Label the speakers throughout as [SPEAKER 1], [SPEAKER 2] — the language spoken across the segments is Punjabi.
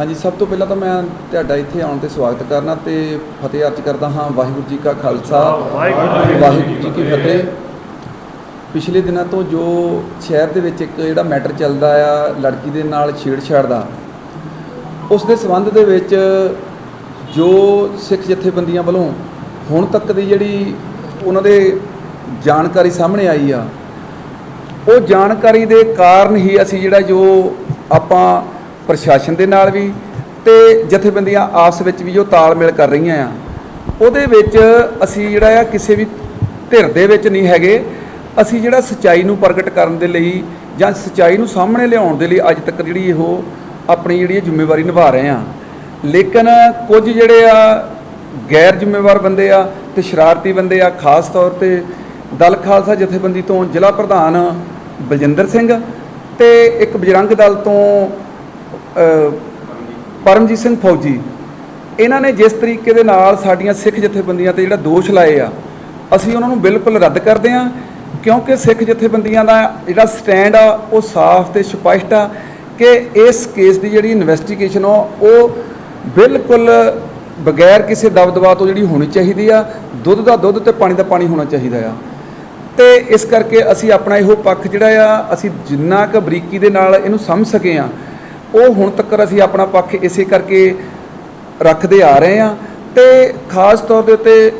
[SPEAKER 1] ਹਾਂਜੀ, ਸਭ ਤੋਂ ਪਹਿਲਾਂ ਤਾਂ ਮੈਂ ਤੁਹਾਡਾ ਇੱਥੇ ਆਉਣ ਤੇ ਸਵਾਗਤ ਕਰਨਾ ਤੇ ਫਤਿਹ ਅਰਜ ਕਰਦਾ ਹਾਂ ਵਾਹਿਗੁਰੂ ਜੀ ਕਾ ਖਾਲਸਾ, ਵਾਹਿਗੁਰੂ ਜੀ ਕੀ ਫਤਿਹ। ਪਿਛਲੇ ਦਿਨਾਂ ਤੋਂ ਜੋ ਸ਼ਹਿਰ ਦੇ ਵਿੱਚ ਇੱਕ ਜਿਹੜਾ ਮੈਟਰ ਚੱਲਦਾ ਆ, ਲੜਕੀ ਦੇ ਨਾਲ ਛੇੜਛਾੜ ਦਾ, ਉਸ ਦੇ ਸੰਬੰਧ ਦੇ ਵਿੱਚ ਜੋ ਸਿੱਖ ਜਥੇਬੰਦੀਆਂ ਵੱਲੋਂ ਹੁਣ ਤੱਕ ਦੀ ਜਿਹੜੀ ਉਹਨਾਂ ਦੇ ਜਾਣਕਾਰੀ ਸਾਹਮਣੇ ਆਈ ਆ, ਉਹ ਜਾਣਕਾਰੀ ਦੇ ਕਾਰਨ ਹੀ ਅਸੀਂ ਜਿਹੜਾ ਜੋ ਆਪਾਂ ਪ੍ਰਸ਼ਾਸਨ ਦੇ ਨਾਲ ਵੀ ਤੇ ਜਥੇਬੰਦੀਆਂ ਆਪਸ ਵਿੱਚ ਵੀ ਜੋ ਤਾਲਮੇਲ ਕਰ ਰਹੀਆਂ ਆ। ਉਹਦੇ ਵਿੱਚ ਅਸੀਂ ਜਿਹੜਾ ਆ ਕਿਸੇ ਵੀ ਧਿਰ ਦੇ ਵਿੱਚ ਨਹੀਂ ਹੈਗੇ। ਅਸੀਂ ਜਿਹੜਾ ਸਚਾਈ ਨੂੰ ਪ੍ਰਗਟ ਕਰਨ ਦੇ ਲਈ ਜਾਂ ਸਚਾਈ ਨੂੰ ਸਾਹਮਣੇ ਲਿਆਉਣ ਦੇ ਲਈ ਅੱਜ ਤੱਕ ਜਿਹੜੀ ਇਹੋ ਆਪਣੀ ਜਿਹੜੀ ਜ਼ਿੰਮੇਵਾਰੀ ਨਿਭਾ ਰਹੇ ਆ। ਲੇਕਿਨ ਕੁਝ ਜਿਹੜੇ ਆ ਗੈਰ ਜ਼ਿੰਮੇਵਾਰ ਬੰਦੇ ਆ ਤੇ ਸ਼ਰਾਰਤੀ ਬੰਦੇ ਆ, ਖਾਸ ਤੌਰ ਤੇ ਦਲ ਖਾਲਸਾ ਜਥੇਬੰਦੀ ਤੋਂ ਜ਼ਿਲ੍ਹਾ ਪ੍ਰਧਾਨ ਬਲਜਿੰਦਰ ਸਿੰਘ ਤੇ ਇੱਕ ਬਜਰੰਗ ਦਲ ਤੋਂ ਪਰਮਜੀਤ ਸਿੰਘ ਫੌਜੀ, ਇਹਨਾਂ ਨੇ ਜਿਸ ਤਰੀਕੇ ਦੇ ਨਾਲ ਸਾਡੀਆਂ ਸਿੱਖ ਜਥੇਬੰਦੀਆਂ ਤੇ ਜਿਹੜਾ ਦੋਸ਼ ਲਾਏ ਆ, ਅਸੀਂ ਉਹਨਾਂ ਨੂੰ ਬਿਲਕੁਲ ਰੱਦ ਕਰਦੇ ਆ ਕਿਉਂਕਿ ਸਿੱਖ ਜਥੇਬੰਦੀਆਂ ਦਾ ਜਿਹੜਾ ਸਟੈਂਡ ਆ, ਉਹ ਸਾਫ਼ ਤੇ ਸਪਸ਼ਟ ਆ ਕਿ ਇਸ ਕੇਸ ਦੀ ਜਿਹੜੀ ਇਨਵੈਸਟੀਗੇਸ਼ਨ ਆ, ਉਹ ਬਿਲਕੁਲ ਬਗੈਰ ਕਿਸੇ ਦਬਦਬਾ ਤੋਂ ਜਿਹੜੀ ਹੋਣੀ ਚਾਹੀਦੀ ਆ, ਦੁੱਧ ਦਾ ਦੁੱਧ ਤੇ ਪਾਣੀ ਦਾ ਪਾਣੀ ਹੋਣਾ ਚਾਹੀਦਾ ਆ। ਤੇ ਇਸ ਕਰਕੇ ਅਸੀਂ ਆਪਣਾ ਇਹੋ ਪੱਖ ਜਿਹੜਾ ਆ, ਅਸੀਂ ਜਿੰਨਾ ਕੁ ਬਰੀਕੀ ਦੇ ਨਾਲ ਇਹਨੂੰ ਸਮਝ ਸਕੇ ਆ ਉਹ ਹੁਣ ਤੱਕ ਅਸੀਂ ਆਪਣਾ ਪੱਖ ਇਸੇ ਕਰਕੇ ਰੱਖਦੇ ਆ ਰਹੇ ਆ ਤੇ ਖਾਸ ਤੌਰ ਦੇ ਉੱਤੇ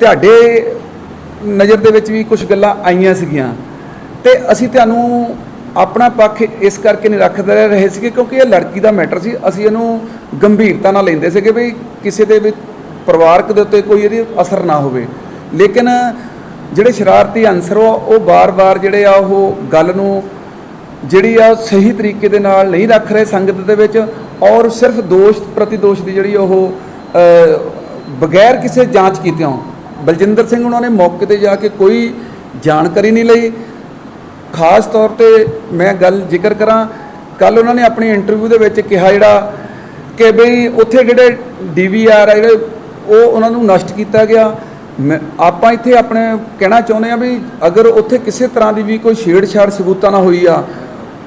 [SPEAKER 1] ਤੁਹਾਡੇ ਨਜ਼ਰ ਦੇ ਵਿੱਚ ਵੀ ਕੁਝ ਗੱਲਾਂ ਆਈਆਂ ਸੀਗੀਆਂ। ਤੇ ਅਸੀਂ ਤੁਹਾਨੂੰ ਆਪਣਾ ਪੱਖ ਇਸ ਕਰਕੇ ਨਹੀਂ ਰੱਖਦੇ ਰਹੇ ਸੀਗੇ ਕਿਉਂਕਿ ਇਹ ਲੜਕੀ ਦਾ ਮੈਟਰ ਸੀ। ਅਸੀਂ ਇਹਨੂੰ ਗੰਭੀਰਤਾ ਨਾਲ ਲੈਂਦੇ ਸੀਗੇ ਵੀ ਕਿਸੇ ਦੇ ਵੀ ਪਰਿਵਾਰਕ ਦੇ ਉੱਤੇ ਕੋਈ ਇਹਦੀ ਅਸਰ ਨਾ ਹੋਵੇ। ਲੇਕਿਨ ਜਿਹੜੇ ਸ਼ਰਾਰਤੀ ਅਨਸਰ ਉਹ ਬਾਰ-ਬਾਰ ਜਿਹੜੇ ਆ ਉਹ ਗੱਲ ਨੂੰ ਜਿਹੜੀ ਆ ਸਹੀ ਤਰੀਕੇ ਦੇ ਨਾਲ ਨਹੀਂ ਰੱਖ ਰਹੇ ਸੰਗਤ ਦੇ ਵਿੱਚ, ਔਰ ਸਿਰਫ ਦੋਸ਼ ਪ੍ਰਤੀ ਦੋਸ਼ ਦੀ ਜਿਹੜੀ ਉਹ ਬਗੈਰ ਕਿਸੇ ਜਾਂਚ ਕੀਤਿਆਂ ਬਲਜਿੰਦਰ ਸਿੰਘ ਉਹਨਾਂ ਨੇ ਮੌਕੇ ਤੇ ਜਾ ਕੇ ਕੋਈ ਜਾਣਕਾਰੀ ਨਹੀਂ ਲਈ। ਖਾਸ ਤੌਰ ਤੇ ਮੈਂ ਗੱਲ ਜ਼ਿਕਰ ਕਰਾਂ ਕੱਲ ਉਹਨਾਂ ਨੇ ਆਪਣੀ ਇੰਟਰਵਿਊ ਦੇ ਵਿੱਚ ਕਿਹਾ ਜਿਹੜਾ ਕਿ ਬਈ ਉੱਥੇ ਜਿਹੜੇ ਡੀਵੀਆਰ ਆ ਜਿਹੜੇ ਉਹ ਉਹਨਾਂ ਨੂੰ ਨਸ਼ਟ ਕੀਤਾ ਗਿਆ। ਮੈਂ- ਆਪਾਂ ਇੱਥੇ ਆਪਣੇ ਕਹਿਣਾ ਚਾਹੁੰਦੇ ਆ ਵੀ ਅਗਰ ਉੱਥੇ ਕਿਸੇ ਤਰ੍ਹਾਂ ਦੀ ਵੀ ਕੋਈ ਛੇੜਛਾੜ ਸਬੂਤਾਂ ਨਾਲ ਹੋਈ ਆ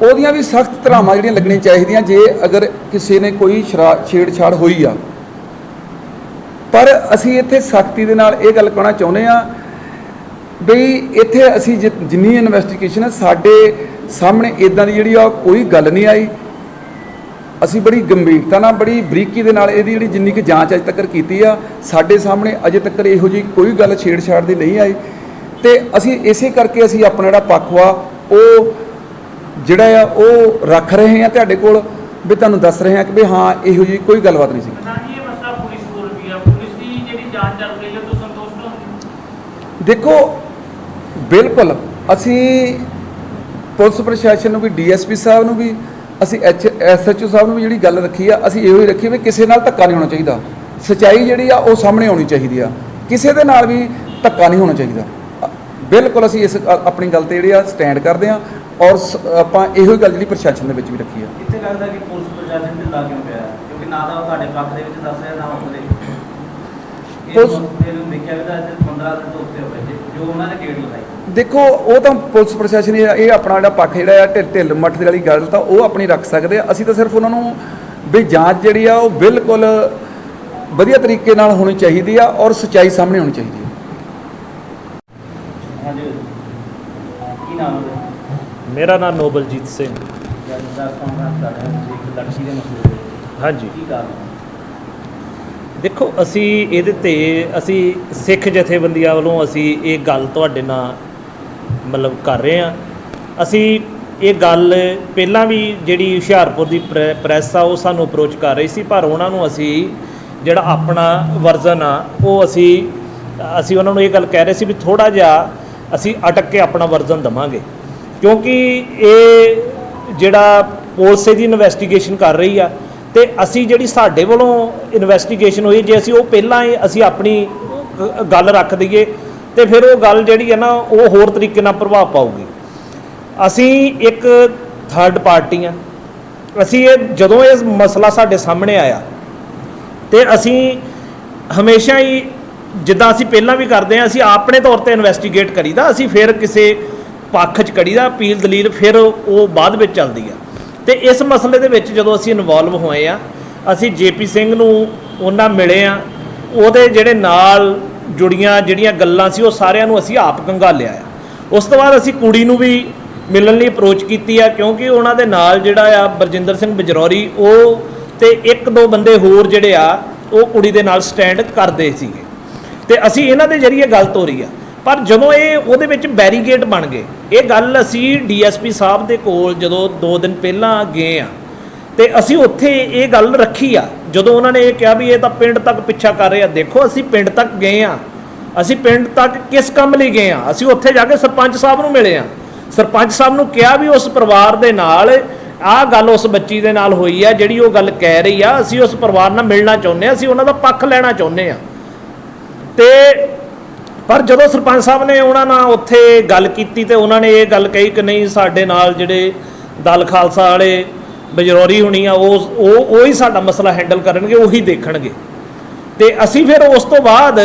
[SPEAKER 1] ਉਹਦੀਆਂ ਵੀ ਸਖਤ ਧਾਰਾਵਾਂ ਜਿਹੜੀਆਂ ਲੱਗਣੀਆਂ ਚਾਹੀਦੀਆਂ ਜੇ ਅਗਰ ਕਿਸੇ ਨੇ ਕੋਈ ਸ਼ਰਾ- ਛੇੜਛਾੜ ਹੋਈ ਆ। ਪਰ ਅਸੀਂ ਇੱਥੇ ਸਖਤੀ ਦੇ ਨਾਲ ਇਹ ਗੱਲ ਕਹਿਣਾ ਚਾਹੁੰਦੇ ਆ ਬਈ ਇੱਥੇ ਅਸੀਂ ਜਿੰਨੀ ਇਨਵੈਸਟੀਗੇਸ਼ਨ ਹੈ ਸਾਡੇ ਸਾਹਮਣੇ ਇਦਾਂ ਦੀ ਜਿਹੜੀ ਆ, ਕੋਈ ਗੱਲ ਨਹੀਂ ਆਈ। ਅਸੀਂ ਬੜੀ ਗੰਭੀਰਤਾ ਨਾਲ, ਬੜੀ ਬਰੀਕੀ ਦੇ ਨਾਲ ਇਹਦੀ ਜਿਹੜੀ ਜਿੰਨੀ ਕਿ ਜਾਂਚ ਅਜੇ ਤੱਕ ਕੀਤੀ ਆ, ਸਾਡੇ ਸਾਹਮਣੇ ਅਜੇ ਤੱਕ ਇਹੋ ਜੀ ਕੋਈ ਗੱਲ ਛੇੜਛਾੜ ਦੀ ਨਹੀਂ ਆਈ। ਤੇ ਅਸੀਂ ਇਸੇ ਕਰਕੇ ਅਸੀਂ ਆਪਣਾ ਜਿਹੜਾ ਪੱਖ ਵਾ, ਉਹ ਜਿਹੜਾ ਆ ਉਹ ਰੱਖ ਰਹੇ ਆ ਤੁਹਾਡੇ ਕੋਲ ਵੀ ਤੁਹਾਨੂੰ ਦੱਸ ਰਹੇ ਆ ਕਿ ਵੀ ਹਾਂ ਇਹੋ ਜੀ ਕੋਈ ਗੱਲਬਾਤ ਨਹੀਂ ਸੀ।
[SPEAKER 2] ਪ੍ਰਧਾਨ ਜੀ ਇਹ ਮਸਲਾ ਪੁਲਿਸ ਕੋਲ ਵੀ ਆ। ਪੁਲਿਸ ਦੀ ਜਿਹੜੀ ਜਾਂਚ ਚੱਲ ਰਹੀ ਹੈ ਤੋਂ ਸੰਤੁਸ਼ਟ ਹੋ
[SPEAKER 1] ਦੇਖੋ ਬਿਲਕੁਲ ਅਸੀਂ ਪੁਲਿਸ ਪ੍ਰਸ਼ਾਸਨ ਨੂੰ ਵੀ ਡੀਐਸਪੀ ਸਾਹਿਬ ਨੂੰ ਵੀ ਅਸੀਂ ਐਚ ਐਸਐਚਓ ਸਾਹਿਬ ਨੂੰ ਵੀ ਜਿਹੜੀ ਗੱਲ ਰੱਖੀ ਆ ਅਸੀਂ ਇਹੋ ਹੀ ਰੱਖੀ ਵੀ ਕਿਸੇ ਨਾਲ ਧੱਕਾ ਨਹੀਂ ਹੋਣਾ ਚਾਹੀਦਾ। ਸਚਾਈ ਜਿਹੜੀ ਆ ਉਹ ਸਾਹਮਣੇ ਆਉਣੀ ਚਾਹੀਦੀ ਆ। ਕਿਸੇ ਦੇ ਨਾਲ ਵੀ ਧੱਕਾ ਨਹੀਂ ਹੋਣਾ ਚਾਹੀਦਾ। ਬਿਲਕੁਲ ਅਸੀਂ ਇਸ ਆਪਣੀ ਗੱਲ ਤੇ ਜਿਹੜੇ ਆ ਸਟੈਂਡ ਕਰਦੇ ਆ। ਔਰ ਸ- ਆਪਾਂ ਇਹੋ ਹੀ ਗੱਲ ਜਿਹੜੀ ਪ੍ਰਸ਼ਾਸਨ ਦੇ ਵਿੱਚ ਵੀ ਰੱਖੀ ਆ।
[SPEAKER 3] ਇੱਥੇ ਲੱਗਦਾ ਕਿ ਪੁਲਿਸ ਪ੍ਰਸ਼ਾਸਨ ਢਿੱਲਾ ਕਿਉਂ ਪਿਆ? ਹੈ? ਕਿਉਂਕਿ ਨਾ ਤਾਂ ਉਹ ਤੁਹਾਡੇ ਪੱਖ ਦੇ ਵਿੱਚ ਦੱਸ ਰਿਹਾ ਨਾ ਉਹਦੇ
[SPEAKER 1] ਪੁਲਿਸ-
[SPEAKER 3] ਨੂੰ ਦੇਖਿਆ ਵੀ ਤਾਂ ਅੱਜ 15 ਦਿਨ ਤੋਂ ਉੱਤੇ ਹੋ ਗਏ ਜੀ, ਜੋ ਉਹਨਾਂ ਨੇ ਗੇਟ ਲਗਾਈ
[SPEAKER 1] ਦੇਖੋ ਉਹ ਤਾਂ ਪੁਲਿਸ ਪ੍ਰਸ਼ਾਸਨ ਇਹ ਇਹ ਆਪਣਾ ਜਿਹੜਾ ਪੱਖ ਜਿਹੜਾ ਆ ਢਿੱਲ ਢਿੱਲ ਮੱਠ ਦੀ ਵਾਲੀ ਗੱਲ ਤਾਂ ਉਹ ਆਪਣੀ ਰੱਖ ਸਕਦੇ ਆ। ਅਸੀਂ ਤਾਂ ਸਿਰਫ ਉਹਨਾਂ ਨੂੰ ਵੀ ਜਾਂਚ ਜਿਹੜੀ ਆ ਉਹ ਬਿਲਕੁਲ ਵਧੀਆ ਤਰੀਕੇ ਨਾਲ ਹੋਣੀ ਚਾਹੀਦੀ ਆ ਔਰ ਸਚਾਈ ਸਾਹਮਣੇ ਆਉਣੀ ਚਾਹੀਦੀ ਆ।
[SPEAKER 3] ਹਾਂਜੀ। ਕੀ ਨਾਮ ਹੈ?
[SPEAKER 4] ਮੇਰਾ ਨਾਮ ਨੋਬਲਜੀਤ ਸਿੰਘ। ਹਾਂਜੀ? ਦੇਖੋ ਅਸੀਂ ਇਹਦੇ ਤੇ ਅਸੀਂ ਸਿੱਖ ਜਥੇਬੰਦੀਆਂ ਵੱਲੋਂ ਅਸੀਂ ਇਹ ਗੱਲ ਤੁਹਾਡੇ ਨਾਲ ਮਤਲਬ ਕਰ ਰਹੇ ਹਾਂ। ਅਸੀਂ ਇਹ ਗੱਲ ਪਹਿਲਾਂ ਵੀ ਜਿਹੜੀ ਹੁਸ਼ਿਆਰਪੁਰ ਦੀ ਪ੍ਰੈ- ਪ੍ਰੈਸ ਆ ਉਹ ਸਾਨੂੰ ਅਪਰੋਚ ਕਰ ਰਹੀ ਸੀ ਪਰ ਉਹਨਾਂ ਨੂੰ ਅਸੀਂ ਜਿਹੜਾ ਆਪਣਾ ਵਰਜ਼ਨ ਆ ਉਹ ਅਸੀਂ ਅਸੀਂ ਉਹਨਾਂ ਨੂੰ ਇਹ ਗੱਲ ਕਹਿ ਰਹੇ ਸੀ ਵੀ ਥੋੜਾ ਜਿਹਾ ਅਸੀਂ ਅਟਕ ਕੇ ਆਪਣਾ ਵਰਜ਼ਨ ਦਵਾਂਗੇ। ਕਿਉਂਕਿ ਇਹ ਜਿਹੜਾ ਪੁਲਿਸ ਦੀ ਇਨਵੈਸਟੀਗੇਸ਼ਨ ਕਰ ਰਹੀ ਆ, ਤੇ ਅਸੀਂ ਜਿਹੜੀ ਸਾਡੇ ਵੱਲੋਂ ਇਨਵੈਸਟੀਗੇਸ਼ਨ ਹੋਈ, ਜੇ ਅਸੀਂ ਉਹ ਪਹਿਲਾਂ ਹੀ ਅਸੀਂ ਆਪਣੀ ਗੱਲ ਰੱਖ ਦਈਏ, ਤੇ ਫਿਰ ਉਹ ਗੱਲ ਜਿਹੜੀ ਹੈ ਨਾ, ਉਹ ਹੋਰ ਤਰੀਕੇ ਨਾਲ ਪ੍ਰਭਾਵ ਪਾਊਗੀ। ਅਸੀਂ ਇੱਕ ਥਰਡ ਪਾਰਟੀ ਆ। ਅਸੀਂ ਇਹ ਜਦੋਂ ਇਹ ਮਸਲਾ ਸਾਡੇ ਸਾਹਮਣੇ ਆਇਆ, ਤੇ ਅਸੀਂ ਹਮੇਸ਼ਾ ਹੀ ਜਿੱਦਾਂ ਅਸੀਂ ਪਹਿਲਾਂ ਵੀ ਕਰਦੇ ਆ, ਅਸੀਂ ਆਪਣੇ ਤੌਰ ਤੇ ਇਨਵੈਸਟੀਗੇਟ ਕਰੀਦਾ, ਅਸੀਂ ਫਿਰ ਕਿਸੇ ਪੱਖ 'ਚ ਕਰੀਦਾ ਅਪੀਲ ਦਲੀਲ ਫਿਰ ਉਹ ਬਾਅਦ ਵਿੱਚ ਚੱਲਦੀ ਆ। ਤੇ ਇਸ ਮਸਲੇ ਦੇ ਵਿੱਚ ਜਦੋਂ ਅਸੀਂ ਇਨਵੋਲਵ ਹੋਏ ਆ, ਅਸੀਂ ਜੇਪੀ ਸਿੰਘ ਨੂੰ ਉਹਨਾਂ ਮਿਲੇ ਆ, ਉਹਦੇ ਜਿਹੜੇ ਨਾਲ ਜੁੜੀਆਂ ਜਿਹੜੀਆਂ ਗੱਲਾਂ ਸੀ ਉਹ ਸਾਰਿਆਂ ਨੂੰ ਅਸੀਂ ਆਪ ਕੰਗਾਲਿਆ ਆ। ਉਸ ਤੋਂ ਬਾਅਦ ਅਸੀਂ ਕੁੜੀ ਨੂੰ ਵੀ ਮਿਲਣ ਲਈ ਅਪਰੋਚ ਕੀਤੀ ਆ, ਕਿਉਂਕਿ ਉਹਨਾਂ ਦੇ ਨਾਲ ਜਿਹੜਾ ਆ ਬਰਜਿੰਦਰ ਸਿੰਘ ਬਜਰੌਰੀ, ਉਹ ਤੇ ਇੱਕ ਦੋ ਬੰਦੇ ਹੋਰ ਜਿਹੜੇ ਆ, ਉਹ ਕੁੜੀ ਦੇ ਨਾਲ ਸਟੈਂਡ ਕਰਦੇ ਸੀਗੇ। ਤੇ ਅਸੀਂ ਇਹਨਾਂ ਦੇ ਜਰੀਏ ਗੱਲ ਤੋਰੀ ਆ। ਪਰ ਜਦੋਂ ਇਹ ਉਹਦੇ ਵਿੱਚ ਬੈਰੀਗੇਟ ਬਣ ਗਏ, ਇਹ ਗੱਲ ਅਸੀਂ ਡੀਐਸਪੀ ਸਾਹਿਬ ਦੇ ਕੋਲ ਜਦੋਂ 2 ਦਿਨ ਪਹਿਲਾਂ ਗਏ ਆ, ਤੇ ਅਸੀਂ ਉੱਥੇ ਇਹ ਗੱਲ ਰੱਖੀ ਆ। ਜਦੋਂ ਉਹਨਾਂ ਨੇ ਇਹ ਕਿਹਾ ਵੀ ਇਹ ਤਾਂ ਪਿੰਡ ਤੱਕ ਪਿੱਛਾ ਕਰ ਰਹੇ ਆ, ਦੇਖੋ ਅਸੀਂ ਪਿੰਡ ਤੱਕ ਗਏ ਆ। ਅਸੀਂ ਪਿੰਡ ਤੱਕ ਕਿਸ ਕੰਮ ਲਈ ਗਏ ਆ? ਅਸੀਂ ਉੱਥੇ ਜਾ ਕੇ ਸਰਪੰਚ ਸਾਹਿਬ ਨੂੰ ਮਿਲੇ ਆ। ਸਰਪੰਚ ਸਾਹਿਬ ਨੂੰ ਕਿਹਾ ਵੀ ਉਸ ਪਰਿਵਾਰ ਦੇ ਨਾਲ ਆਹ ਗੱਲ ਉਸ ਬੱਚੀ ਦੇ ਨਾਲ ਹੋਈ ਆ, ਜਿਹੜੀ ਉਹ ਗੱਲ ਕਹਿ ਰਹੀ ਆ, ਅਸੀਂ ਉਸ ਪਰਿਵਾਰ ਨਾਲ ਮਿਲਣਾ ਚਾਹੁੰਦੇ ਆ, ਅਸੀਂ ਉਹਨਾਂ ਦਾ ਪੱਖ ਲੈਣਾ ਚਾਹੁੰਦੇ ਆ। ਤੇ ਪਰ ਜਦੋਂ ਸਰਪੰਚ ਸਾਹਿਬ ਨੇ ਉਹਨਾਂ ਨਾਲ ਉੱਥੇ ਗੱਲ ਕੀਤੀ ਤੇ ਉਹਨਾਂ ਨੇ ਇਹ ਗੱਲ ਕਹੀ ਕਿ ਨਹੀਂ, ਸਾਡੇ ਨਾਲ ਜਿਹੜੇ ਦਲ ਖਾਲਸਾ ਵਾਲੇ ਬਜਰੌਰੀ ਹੋਣੀ ਆ, ਉਹ ਉਹ ਉਹ ਹੀ ਸਾਡਾ ਮਸਲਾ ਹੈਂਡਲ ਕਰਨਗੇ, ਉਹੀ ਦੇਖਣਗੇ। ਤੇ ਅਸੀਂ ਫਿਰ ਉਸ ਤੋਂ ਬਾਅਦ